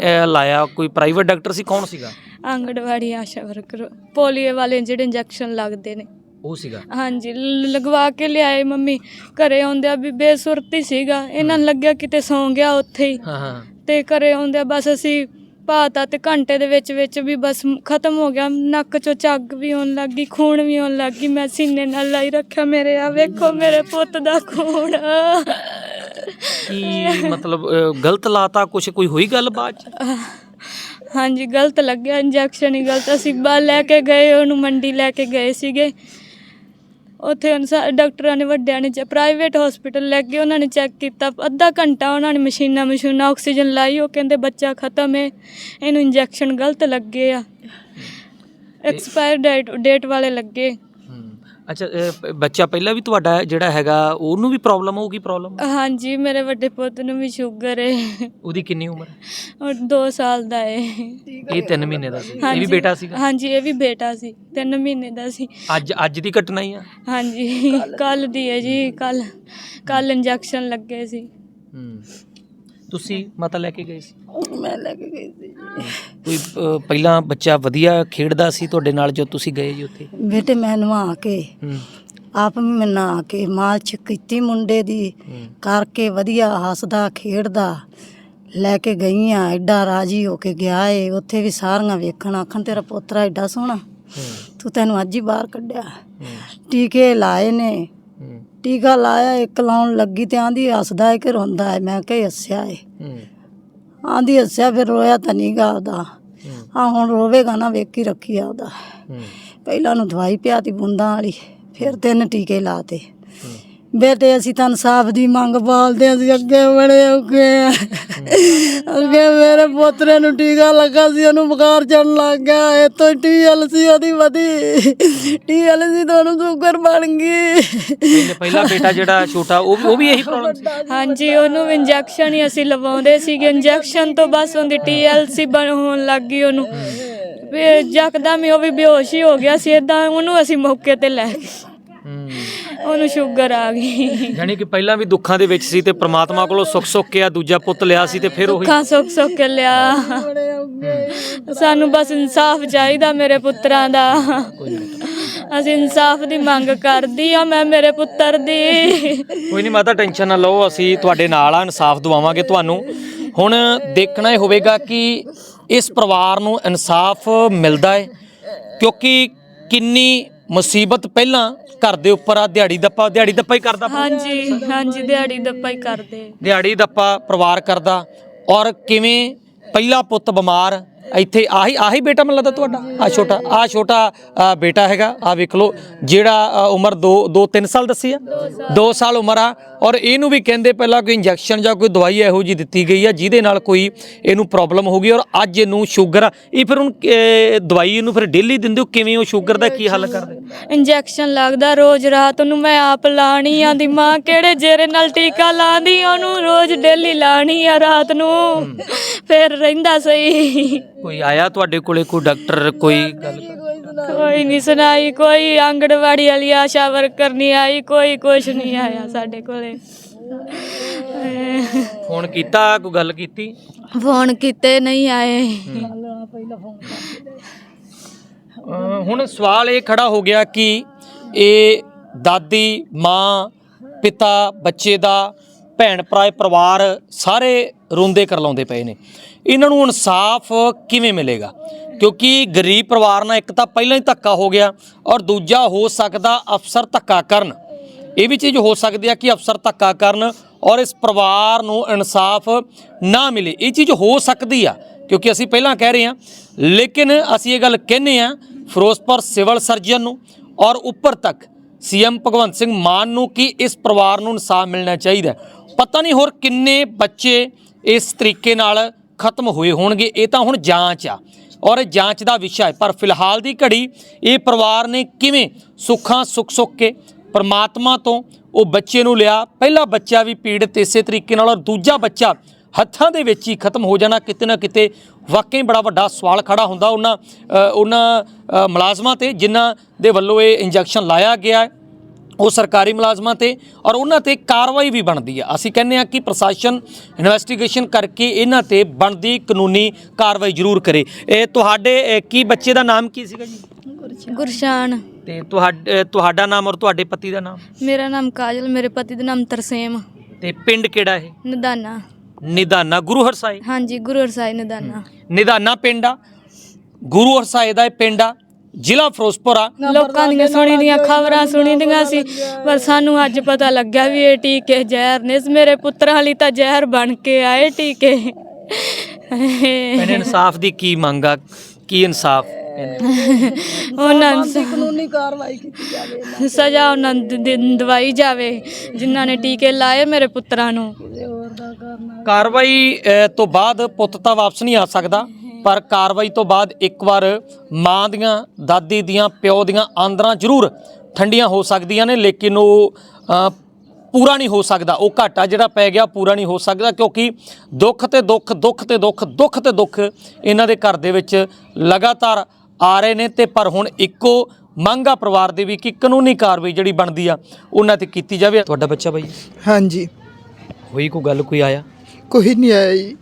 ਅਹ, ਲਾਇਆ? ਕੋਈ ਪ੍ਰਾਈਵੇਟ ਡਾਕਟਰ ਸੀ? ਕੌਣ ਸੀਗਾ? ਆਂਗਣਵਾੜੀ ਆਸ਼ਾ ਵਰਕਰ ਪੋਲੀਓ ਵਾਲੇ ਜਿਹੜੇ ਇੰਜੈਕਸ਼ਨ ਲੱਗਦੇ ਨੇ। ਉਹ ਸੀਗਾ? ਹਾਂਜੀ ਲ- ਲਗਵਾ ਕੇ ਲਿਆਏ ਮੰਮੀ। ਘਰੇ ਆਉਂਦਿਆਂ ਵੀ ਬੇਸੁਰਤੀ ਸੀਗਾ। ਇਹਨਾਂ ਨੂੰ ਲੱਗਿਆ ਕਿਤੇ ਸੌਂ ਗਿਆ ਉੱਥੇ ਹੀ। ਹਾਂ ਹਾਂ। ਤੇ ਘਰੇ ਆਉਂਦਿਆਂ ਬਸ ਅਸੀਂ ਪਾਤਾ ਤੇ ਘੰਟੇ ਦੇ ਵਿੱਚ ਵਿੱਚ ਵੀ ਬਸ ਖਤਮ ਹੋ ਗਿਆ। ਨੱਕ ਚੋਂ ਝੱਗ ਵੀ ਆਉਣ ਲੱਗੀ ਖੂਨ ਵੀ ਆਉਣ ਲੱਗੀ ਮੈਂ ਸੀਨੇ ਨਾਲ ਲਾਈ ਰੱਖਿਆ ਮੇਰੇ ਆ ਵੇਖੋ ਮੇਰੇ ਪੁੱਤ ਦਾ ਖੂਨ। ਕੀ ਮਤਲਬ ਅਹ, ਗਲਤ ਲਾਤਾ ਕੁਛ? ਕੋਈ ਹੋਈ ਗੱਲ ਬਾਅਦ ਚ? ਹਾਂਜੀ ਗਲਤ ਲੱਗਿਆ। ਇੰਜੈਕਸ਼ਨ ਹੀ ਗਲਤ। ਅਸੀਂ ਬਾਹਰ ਲੈ ਕੇ ਗਏ ਉਹਨੂੰ ਮੰਡੀ ਲੈ ਕੇ ਗਏ ਸੀਗੇ। ਉੱਥੇ ਅਨਸਾ- ਡਾਕਟਰਾਂ ਨੇ ਵੱਡਿਆਂ ਨੇ ਪ੍ਰਾਈਵੇਟ ਹਸਪੀਟਲ ਲੈ ਕੇ ਉਹਨਾਂ ਨੇ ਚੈੱਕ ਕੀਤਾ। ਅੱਧਾ ਘੰਟਾ ਉਹਨਾਂ ਨੇ ਮਸ਼ੀਨਾਂ ਮਸ਼ੀਨਾਂ ਆਕਸੀਜਨ ਲਾਈ। ਉਹ ਕਹਿੰਦੇ ਬੱਚਾ ਖਤਮ ਹੈ ਇਹਨੂੰ ਇੰਜੈਕਸ਼ਨ ਗਲਤ ਲੱਗੇ ਆ। ਐਕਸਪਾਇਰ ਡੇਟ ਵਾਲੇ ਲੱਗੇ। ਅੱਛਾ ਅਹ, ਬੱਚਾ ਪਹਿਲਾਂ ਵੀ ਤੁਹਾਡਾ ਜਿਹੜਾ ਹੈਗਾ ਉਹਨੂੰ ਵੀ ਪ੍ਰੋਬਲਮ ਹੋਊਗੀ ਪ੍ਰੋਬਲਮ ਹਾਂਜੀ ਮੇਰੇ ਵੱਡੇ ਪੁੱਤ ਨੂੰ ਵੀ ਸ਼ੂਗਰ ਹੈ ਉਹਦੀ ਕਿੰਨੀ ਉਮਰ? ਔਰ 2 ਸਾਲ ਦਾ ਹੈ ਇਹ 3 ਮਹੀਨੇ ਦਾ ਸੀ। ਇਹ ਵੀ ਬੇਟਾ ਸੀਗਾ? ਹਾਂਜੀ ਇਹ ਵੀ ਬੇਟਾ ਸੀ। 3 ਮਹੀਨੇ ਦਾ ਸੀ। ਅੱਜ ਅੱਜ ਦੀ ਘਟਨਾ ਹੀ ਆ? ਹਾਂਜੀ ਕੱਲ ਦੀ ਹੈ ਜੀ ਕੱਲ ਕੱਲ ਇੰਜੈਕਸ਼ਨ ਲੱਗੇ ਸੀ। ਹੂੰ। ਤੁਸੀਂ ਮਾਤਾ ਲੈ ਕੇ ਗਏ ਸੀ? ਮੈਂ ਲੈ ਕੇ ਗਈ ਸੀ ਕੋਈ ਪਹਿਲਾਂ ਬੱਚਾ ਵਧੀਆ ਖੇਡਦਾ ਸੀ ਤੁਹਾਡੇ ਨਾਲ ਜੋ ਤੁਸੀਂ ਗਏ ਜੀ ਉੱਥੇ? ਬੇਟੇ ਮੈਂ ਨਵਾ ਕੇ ਹੂੰ। ਆਪ ਵੀ ਮੈਂ ਨਹਾ ਕੇ ਮਾਲਸ਼ ਕੀਤੀ ਮੁੰਡੇ ਦੀ ਹੂੰ। ਕਰਕੇ ਵਧੀਆ ਹੱਸਦਾ ਖੇਡਦਾ ਲੈ ਕੇ ਗਈ ਆ ਐਡਾ ਰਾਜੀ ਹੋ ਕੇ ਗਿਆ ਏ। ਉੱਥੇ ਵੀ ਸਾਰੀਆਂ ਵੇਖਣ ਆਖਣ ਤੇਰਾ ਪੋਤਰਾ ਐਡਾ ਸੋਹਣਾ ਹੂੰ। ਤੂੰ ਤੈਨੂੰ ਅੱਜ ਹੀ ਬਾਹਰ ਕੱਢਿਆ। ਹੂੰ, ਟੀਕੇ ਲਾਏ ਨੇ ਟੀਕਾ ਲਾਇਆ ਇੱਕ ਲਾਉਣ ਲੱਗੀ ਤੇ ਆਂਦੀ ਹੱਸਦਾ ਏ ਕਿ ਰੋਂਦਾ ਏ। ਮੈਂ ਕਿਹਾ ਹੱਸਿਆ ਏ। ਹੂੰ। ਆਂਦੀ ਹੱਸਿਆ ਫਿਰ ਰੋਇਆ ਤਾਂ ਨਹੀਂਗਾ ਉਹਦਾ ਹੂੰ, ਆ ਹੁਣ ਰੋਵੇਗਾ ਨਾ ਵੇਖੀ ਰੱਖੀ ਆ ਉਹਦਾ ਹੂੰ। ਪਹਿਲਾਂ ਨੂੰ ਦਵਾਈ ਪਿਆਤੀ ਬੂੰਦਾਂ ਵਾਲੀ ਫਿਰ ਤਿੰਨ ਟੀਕੇ ਲਾਤੇ। ਹੂੰ। ਬੇਟੇ ਅਸੀਂ ਤਾਂ ਇਨਸਾਫ ਦੀ ਮੰਗ ਬਾਲਦੇ ਅਸੀਂ ਅੱਗੇ ਬੜੇ ਔਖੇ ਆ। ਅੱਗੇ ਮੇਰੇ ਪੋਤਰੇ ਨੂੰ ਟੀਕਾ ਲੱਗਾ ਸੀ ਉਹਨੂੰ ਬੁਖਾਰ ਚੜਨ ਲੱਗ ਗਿਆ। ਇਹ ਤੋਂ ਟੀਐਲਸੀ ਉਹਦੀ ਵਧੀ। ਟੀਐਲਸੀ ਤੋਂ ਉਹਨੂੰ ਸ਼ੂਗਰ ਬਣ ਗਈ। ਪਹਿਲੇ ਪਹਿਲਾ ਬੇਟਾ ਜਿਹੜਾ ਛੋਟਾ ਉਹ ਵੀ- ਉਹ ਵੀ ਇਹੀ ਪ੍ਰੋਬਲਮ ਸੀ। ਹਾਂਜੀ ਉਹਨੂੰ ਇੰਜੈਕਸ਼ਨ ਹੀ ਅਸੀਂ ਲਵਾਉਂਦੇ ਸੀਗੇ। ਇੰਜੈਕਸ਼ਨ ਤੋਂ ਬਸ ਉਹਦੀ ਟੀਐਲਸੀ ਬਣ ਹੋਣ ਲੱਗ ਗਈ ਉਹਨੂੰ। ਵੀ ਜਕਦਮ ਹੀ ਉਹ ਵੀ ਬੇਹੋਸ਼ ਹੀ ਹੋ ਗਿਆ ਸੀ। ਇਦਾਂ ਉਹਨੂੰ ਅਸੀਂ ਮੌਕੇ ਤੇ ਲੈ ਗਏ। ਹੂੰ। ਉਹਨੂੰ ਸ਼ੂਗਰ ਆ ਗਈ। ਯਾਨੀ ਕਿ ਪਹਿਲਾਂ ਵੀ ਦੁੱਖਾਂ ਦੇ ਵਿੱਚ ਸੀ ਤੇ ਪ੍ਰਮਾਤਮਾ ਕੋਲੋਂ ਸੁੱਖ ਸੁੱਖ ਕੇ ਆ ਦੂਜਾ ਪੁੱਤ ਲਿਆ ਸੀ ਤੇ ਫਿਰ ਉਹੀ ਅੱਖਾਂ ਸੁੱਕ ਸੁੱਕ ਕੇ ਲਿਆ। ਸਾਨੂੰ ਬਸ ਇਨਸਾਫ ਚਾਹੀਦਾ ਮੇਰੇ ਪੁੱਤਰਾਂ ਦਾ। ਅਸੀਂ ਇਨਸਾਫ ਦੀ ਮੰਗ ਕਰਦੀ ਆ ਮੈਂ ਮੇਰੇ ਪੁੱਤਰ ਦੀ। ਕੋਈ ਨਹੀਂ ਮਾਤਾ ਟੈਨਸ਼ਨ ਨਾ ਲਓ ਅਸੀਂ ਤੁਹਾਡੇ ਨਾਲ ਆ ਇਨਸਾਫ ਦਵਾਵਾਂਗੇ ਤੁਹਾਨੂੰ। ਹੁਣ ਦੇਖਣਾ ਇਹ ਹੋਵੇਗਾ ਕਿ ਇਸ ਪਰਿਵਾਰ ਨੂੰ ਇਨਸਾਫ ਮਿਲਦਾ ਹੈ ਕਿਉਂਕਿ ਕਿੰਨੀ ਮੁਸੀਬਤ ਪਹਿਲਾਂ ਘਰ ਦੇ ਉੱਪਰ ਆ ਦਿਹਾੜੀ ਦੱਪਾ ਦਿਹਾੜੀ ਦੱਪਾ ਹੀ ਕਰਦਾ। ਹਾਂਜੀ ਹਾਂਜੀ ਦਿਹਾੜੀ ਦੱਪਾ ਹੀ ਕਰਦੇ। ਦਿਹਾੜੀ ਦੱਪਾ ਪਰਿਵਾਰ ਕਰਦਾ। ਔਰ ਕਿਵੇਂ ਪਹਿਲਾ ਪੁੱਤ ਬਿਮਾਰ ਇੱਥੇ ਆਹੀ ਆਹੀ ਬੇਟਾ ਮੈਨੂੰ ਲੱਗਦਾ ਤੁਹਾਡਾ? ਆ ਛੋਟਾ ਆ ਛੋਟਾ ਬੇਟਾ ਹੈਗਾ। ਆ ਵੇਖ ਲਓ ਜਿਹੜਾ ਉਮਰ 2 2 3 ਸਾਲ ਦੱਸੀ ਆ? 2 ਸਾਲ ਉਮਰ ਆ। ਔਰ ਇਹਨੂੰ ਵੀ ਕਹਿੰਦੇ ਪਹਿਲਾਂ ਕੋਈ ਇੰਜੈਕਸ਼ਨ ਜਾਂ ਕੋਈ ਦਵਾਈ ਇਹੋ ਜੀ ਦਿੱਤੀ ਗਈ ਆ ਜਿਹਦੇ ਨਾਲ ਕੋਈ ਇਹਨੂੰ ਪ੍ਰੋਬਲਮ ਹੋ ਗਈ ਔਰ ਅੱਜ ਇਹਨੂੰ ਸ਼ੂਗਰ ਇਹ ਫਿਰ ਹੁਣ ਦਵਾਈ ਇਹਨੂੰ ਫਿਰ ਡੇਲੀ ਦਿੰਦੇ ਹੋ? ਕਿਵੇਂ ਉਹ ਸ਼ੂਗਰ ਦਾ ਕੀ ਹੱਲ ਕਰਦੇ? ਇੰਜੈਕਸ਼ਨ ਲੱਗਦਾ ਰੋਜ਼ ਰਾਤ ਨੂੰ ਮੈਂ ਆਪ ਲਾਣੀ ਆ ਦੀ ਮਾਂ ਕਿਹੜੇ ਜੇਰੇ ਨਾਲ ਟੀਕਾ ਲਾਉਂਦੀ ਉਹਨੂੰ ਰੋਜ਼ ਡੇਲੀ ਲਾਣੀ ਆ ਰਾਤ ਨੂੰ। ਫਿਰ ਰਹਿੰਦਾ ਸਹੀ। ਕੋਈ ਆਇਆ ਤੁਹਾਡੇ ਕੋਲੇ ਕੋਈ ਡਾਕਟਰ ਕੋਈ ਗੱਲ? ਕੋਈ ਨਹੀਂ ਸੁਣਾਈ ਕੋਈ ਆਂਗਣਵਾੜੀ ਵਾਲੀ ਆਸ਼ਾ ਵਰਕਰ ਨਹੀਂ ਆਈ ਕੋਈ ਕੁਛ ਨਹੀਂ ਆਇਆ ਸਾਡੇ ਕੋਲੇ। ਫੋਨ ਕੀਤਾ ਕੋਈ ਗੱਲ ਕੀਤੀ? ਫੋਨ ਕੀਤੇ ਨਹੀਂ ਆਏ। ਅਹ ਹੁਣ ਸਵਾਲ ਇਹ ਖੜਾ ਹੋ ਗਿਆ ਕਿ ਇਹ ਦਾਦੀ ਮਾਂ ਪਿਤਾ ਬੱਚੇ ਦਾ ਭੈਣ ਭਰਾ ਇਹ ਪਰਿਵਾਰ ਸਾਰੇ ਰੋਂਦੇ ਕਰਲਾਉਂਦੇ ਪਏ ਨੇ। ਇਹਨਾਂ ਨੂੰ ਇਨਸਾਫ ਕਿਵੇਂ ਮਿਲੇਗਾ? ਕਿਉਂਕਿ ਗਰੀਬ ਪਰਿਵਾਰ ਨਾਲ ਇੱਕ ਤਾਂ ਪਹਿਲਾਂ ਹੀ ਧੱਕਾ ਹੋ ਗਿਆ ਔਰ ਦੂਜਾ ਹੋ ਸਕਦਾ ਅਫਸਰ ਧੱਕਾ ਕਰਨ। ਇਹ ਵੀ ਚੀਜ਼ ਹੋ ਸਕਦੀ ਆ ਕਿ ਅਫਸਰ ਧੱਕਾ ਕਰਨ ਔਰ ਇਸ ਪਰਿਵਾਰ ਨੂੰ ਇਨਸਾਫ ਨਾ ਮਿਲੇ। ਇਹ ਚੀਜ਼ ਹੋ ਸਕਦੀ ਆ, ਕਿਉਂਕਿ ਅਸੀਂ ਪਹਿਲਾਂ ਕਹਿ ਰਹੇ ਹਾਂ, ਲੇਕਿਨ ਅਸੀਂ ਇਹ ਗੱਲ ਕਹਿੰਨੇ ਆ ਫਿਰੋਜ਼ਪੁਰ ਸਿਵਲ ਸਰਜਨ ਨੂੰ ਔਰ ਉੱਪਰ ਤੱਕ ਸੀਐਮ ਭਗਵੰਤ ਸਿੰਘ ਮਾਨ ਨੂੰ ਕਿ ਇਸ ਪਰਿਵਾਰ ਨੂੰ ਇਨਸਾਫ ਮਿਲਣਾ ਚਾਹੀਦਾ ਪਤਾ ਨਹੀਂ ਹੋਰ ਕਿੰਨੇ ਬੱਚੇ ਇਸ ਤਰੀਕੇ ਨਾਲ ਖਤਮ ਹੋਏ ਹੋਣਗੇ, ਇਹ ਤਾਂ ਹੁਣ ਜਾਂਚ ਆ। ਔਰ ਇਹ ਜਾਂਚ ਦਾ ਵਿਸ਼ਾ ਹੈ, ਪਰ ਫਿਲਹਾਲ ਦੀ ਘੜੀ ਇਹ ਪਰਿਵਾਰ ਨੇ ਕਿਵੇਂ ਸੁੱਖਾਂ ਸੁੱਖ ਸੁੱਖ ਕੇ ਪਰਮਾਤਮਾ ਤੋਂ ਉਹ ਬੱਚੇ ਨੂੰ ਲਿਆ। ਪਹਿਲਾ ਬੱਚਾ ਵੀ ਪੀੜਤ ਇਸੇ ਤਰੀਕੇ ਨਾਲ ਔਰ ਦੂਜਾ ਬੱਚਾ ਹੱਥਾਂ ਦੇ ਵਿੱਚ ਹੀ ਖਤਮ ਹੋ ਜਾਣਾ। ਕਿਤੇ ਨਾ ਕਿਤੇ ਵਾਕਈ ਬੜਾ ਵੱਡਾ ਸਵਾਲ ਖੜਾ ਹੁੰਦਾ ਉਹਨਾਂ ਉਹਨਾਂ ਮੁਲਾਜ਼ਮਾਂ ਤੇ ਜਿਨ੍ਹਾਂ ਦੇ ਵੱਲੋਂ ਇਹ ਇੰਜੈਕਸ਼ਨ ਲਾਇਆ ਗਿਆ ਹੈ। ਉਹ ਸਰਕਾਰੀ ਮੁਲਾਜ਼ਮਾਂ ਤੇ ਔਰ ਉਹਨਾਂ ਤੇ ਕਾਰਵਾਈ ਵੀ ਬਣਦੀ ਆ। ਅਸੀਂ ਕਹਿੰਦੇ ਆ ਕਿ ਪ੍ਰਸ਼ਾਸਨ ਇਨਵੈਸਟੀਗੇਸ਼ਨ ਕਰਕੇ ਇਹਨਾਂ ਤੇ ਬਣਦੀ ਕਾਨੂੰਨੀ ਕਾਰਵਾਈ ਜ਼ਰੂਰ ਕਰੇ। ਇਹ ਤੁਹਾਡੇ ਕੀ ਬੱਚੇ ਦਾ ਨਾਮ ਕੀ ਸੀਗਾ ਜੀ? ਗੁਰਸ਼ਾਨ। ਤੇ ਤੁਹਾਡਾ ਤੁਹਾਡਾ ਨਾਮ ਔਰ ਤੁਹਾਡੇ ਪਤੀ ਦਾ ਨਾਮ? ਮੇਰਾ ਨਾਮ ਕਾਜਲ ਮੇਰੇ ਪਤੀ ਦਾ ਨਾਮ ਤਰਸੇਮ। ਤੇ ਪਿੰਡ ਕਿਹੜਾ ਇਹ? ਨਿਦਾਨਾ। ਨਿਦਾਨਾ ਗੁਰੂ ਹਰਸਾਏ? ਹਾਂਜੀ ਗੁਰੂ ਹਰਸਾਈ ਨਿਦਾਨਾ। ਨਿਦਾਨਾ ਪਿੰਡ ਆ। ਗੁਰੂ ਹਰਸਾਏ ਦਾ ਇਹ ਪਿੰਡ ਆ ਜ਼ਿਲ੍ਹਾ ਫਿਰੋਜ਼ਪੁਰ ਆ। ਲੋਕਾਂ ਦੀਆਂ ਸੁਣੀ ਦੀਆਂ ਖਬਰਾਂ ਸੁਣੀ ਦੀਆਂ ਸੀ ਪਰ ਸਾਨੂੰ ਅੱਜ ਪਤਾ ਲੱਗਿਆ ਵੀ ਇਹ ਟੀਕੇ ਜ਼ਹਿਰ ਨੇ। ਮੇਰੇ ਪੁੱਤਰਾਂ ਲਈ ਤਾਂ ਜ਼ਹਿਰ ਬਣ ਕੇ ਆਏ ਟੀਕੇ। ਮੈਨੇ ਇਨਸਾਫ ਦੀ ਕੀ ਮੰਗਾ ਕੀ ਇਨਸਾਫ? ਉਹਨਾਂ ਨੂੰ ਕਾਨੂੰਨੀ ਕਾਰਵਾਈ ਕੀਤੀ ਜਾਵੇ ਸਜ਼ਾ ਉਹਨਾਂ ਨੂੰ ਦ- ਦਵਾਈ ਜਾਵੇ ਜਿਨ੍ਹਾਂ ਨੇ ਟੀਕੇ ਲਾਏ ਮੇਰੇ ਪੁੱਤਰਾਂ ਨੂੰ। ਕਾਰਵਾਈ ਅ, ਤੋਂ ਬਾਅਦ ਪੁੱਤ ਤਾਂ ਵਾਪਸ ਨਹੀਂ ਆ ਸਕਦਾ ਪਰ ਕਾਰਵਾਈ ਤੋਂ ਬਾਅਦ ਇੱਕ ਵਾਰ ਮਾਂ ਦੀਆਂ ਦਾਦੀ ਦੀਆਂ ਪਿਓ ਦੀਆਂ ਆਂਦਰਾਂ ਜ਼ਰੂਰ ਠੰਡੀਆਂ ਹੋ ਸਕਦੀਆਂ ਨੇ ਲੇਕਿਨ ਉਹ ਅ, ਪੂਰਾ ਨਹੀਂ ਹੋ ਸਕਦਾ। ਉਹ ਘਾਟਾ ਜਿਹੜਾ ਪੈ ਗਿਆ ਪੂਰਾ ਨਹੀਂ ਹੋ ਸਕਦਾ ਕਿਉਂਕਿ ਦੁੱਖ ਤੇ ਦੁੱਖ ਦੁੱਖ ਤੇ ਦੁੱਖ ਦੁੱਖ ਤੇ ਦੁੱਖ ਇਹਨਾਂ ਦੇ ਘਰ ਦੇ ਵਿੱਚ ਲਗਾਤਾਰ ਆ ਰਹੇ ਨੇ ਤੇ ਪਰ ਹੁਣ ਇੱਕੋ ਮੰਗਾ ਪਰਿਵਾਰ ਦੇ ਵੀ ਕਿ ਕਾਨੂੰਨੀ ਕਾਰਵਾਈ ਜਿਹੜੀ ਬਣਦੀ ਆ ਉਹਨਾਂ ਤੇ ਕੀਤੀ ਜਾਵੇ। ਤੁਹਾਡਾ ਬੱਚਾ ਬਾਈ? ਹਾਂਜੀ। ਹੋਈ ਕੋਈ ਗੱਲ ਕੋਈ ਆਇਆ? ਕੋਈ ਨਹੀਂ ਆਇਆ ਜੀ।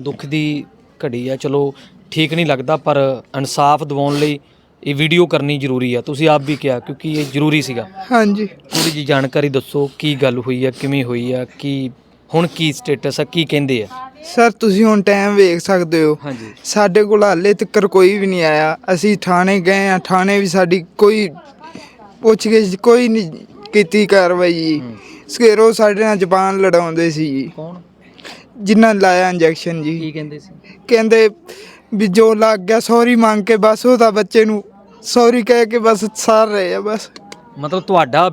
ਦੁੱਖ ਦੀ ਘੜੀ ਆ ਚਲੋ ਠੀਕ ਨਹੀਂ ਲੱਗਦਾ ਪਰ ਇਨਸਾਫ ਦਿਵਾਉਣ ਲਈ ਇਹ ਵੀਡੀਓ ਕਰਨੀ ਜ਼ਰੂਰੀ ਆ। ਤੁਸੀਂ ਆਪ ਵੀ ਕਿਹਾ ਕਿਉਂਕਿ ਇਹ ਜ਼ਰੂਰੀ ਸੀਗਾ। ਹਾਂਜੀ। ਥੋੜੀ ਜੀ ਜਾਣਕਾਰੀ ਦੱਸੋ ਕੀ ਗੱਲ ਹੋਈ ਆ ਕਿਵੇਂ ਹੋਈ ਆ ਕੀ ਹੁਣ ਕੀ ਸਟੇਟਸ ਆ ਕੀ ਕਹਿੰਦੇ ਆ? ਸਰ ਤੁਸੀਂ ਹੁਣ ਟਾਈਮ ਵੇਖ ਸਕਦੇ ਹੋ। ਹਾਂਜੀ। ਸਾਡੇ ਕੋਲ ਹਾਲੇ ਤੱਕ ਕੋਈ ਵੀ ਨਹੀਂ ਆਇਆ। ਅਸੀਂ ਥਾਣੇ ਗਏ ਆ ਥਾਣੇ ਵੀ ਸਾਡੀ ਕੋਈ ਪੁੱਛ ਕੇ ਕੋਈ ਨਹੀਂ ਕੀਤੀ ਕਾਰਵਾਈ ਜੀ। ਸਕੇਰੋ ਸਾਡੇ ਨਾਲ ਜ਼ਬਾਨ ਲੜਾਉਂਦੇ ਸੀ ਜੀ। ਕੌਣ? ਜਿਨ੍ਹਾਂ ਲਾਇਆ ਇੰਜੈਕਸ਼ਨ ਜੀ। ਕੀ ਕਹਿੰਦੇ ਸੀ? ਕਹਿੰਦੇ ਵੀ ਜੋ ਲੱਗ ਗਿਆ ਸੌਰੀ ਮੰਗ ਕੇ ਬਸ ਉਹਦਾ ਬੱਚੇ ਨੂੰ ਸੌਰੀ ਕਹਿ ਕੇ ਬਸ ਸਾਰ ਰਹੇ ਆ ਬਸ। ਮਤਲਬ ਤੁਹਾਡਾ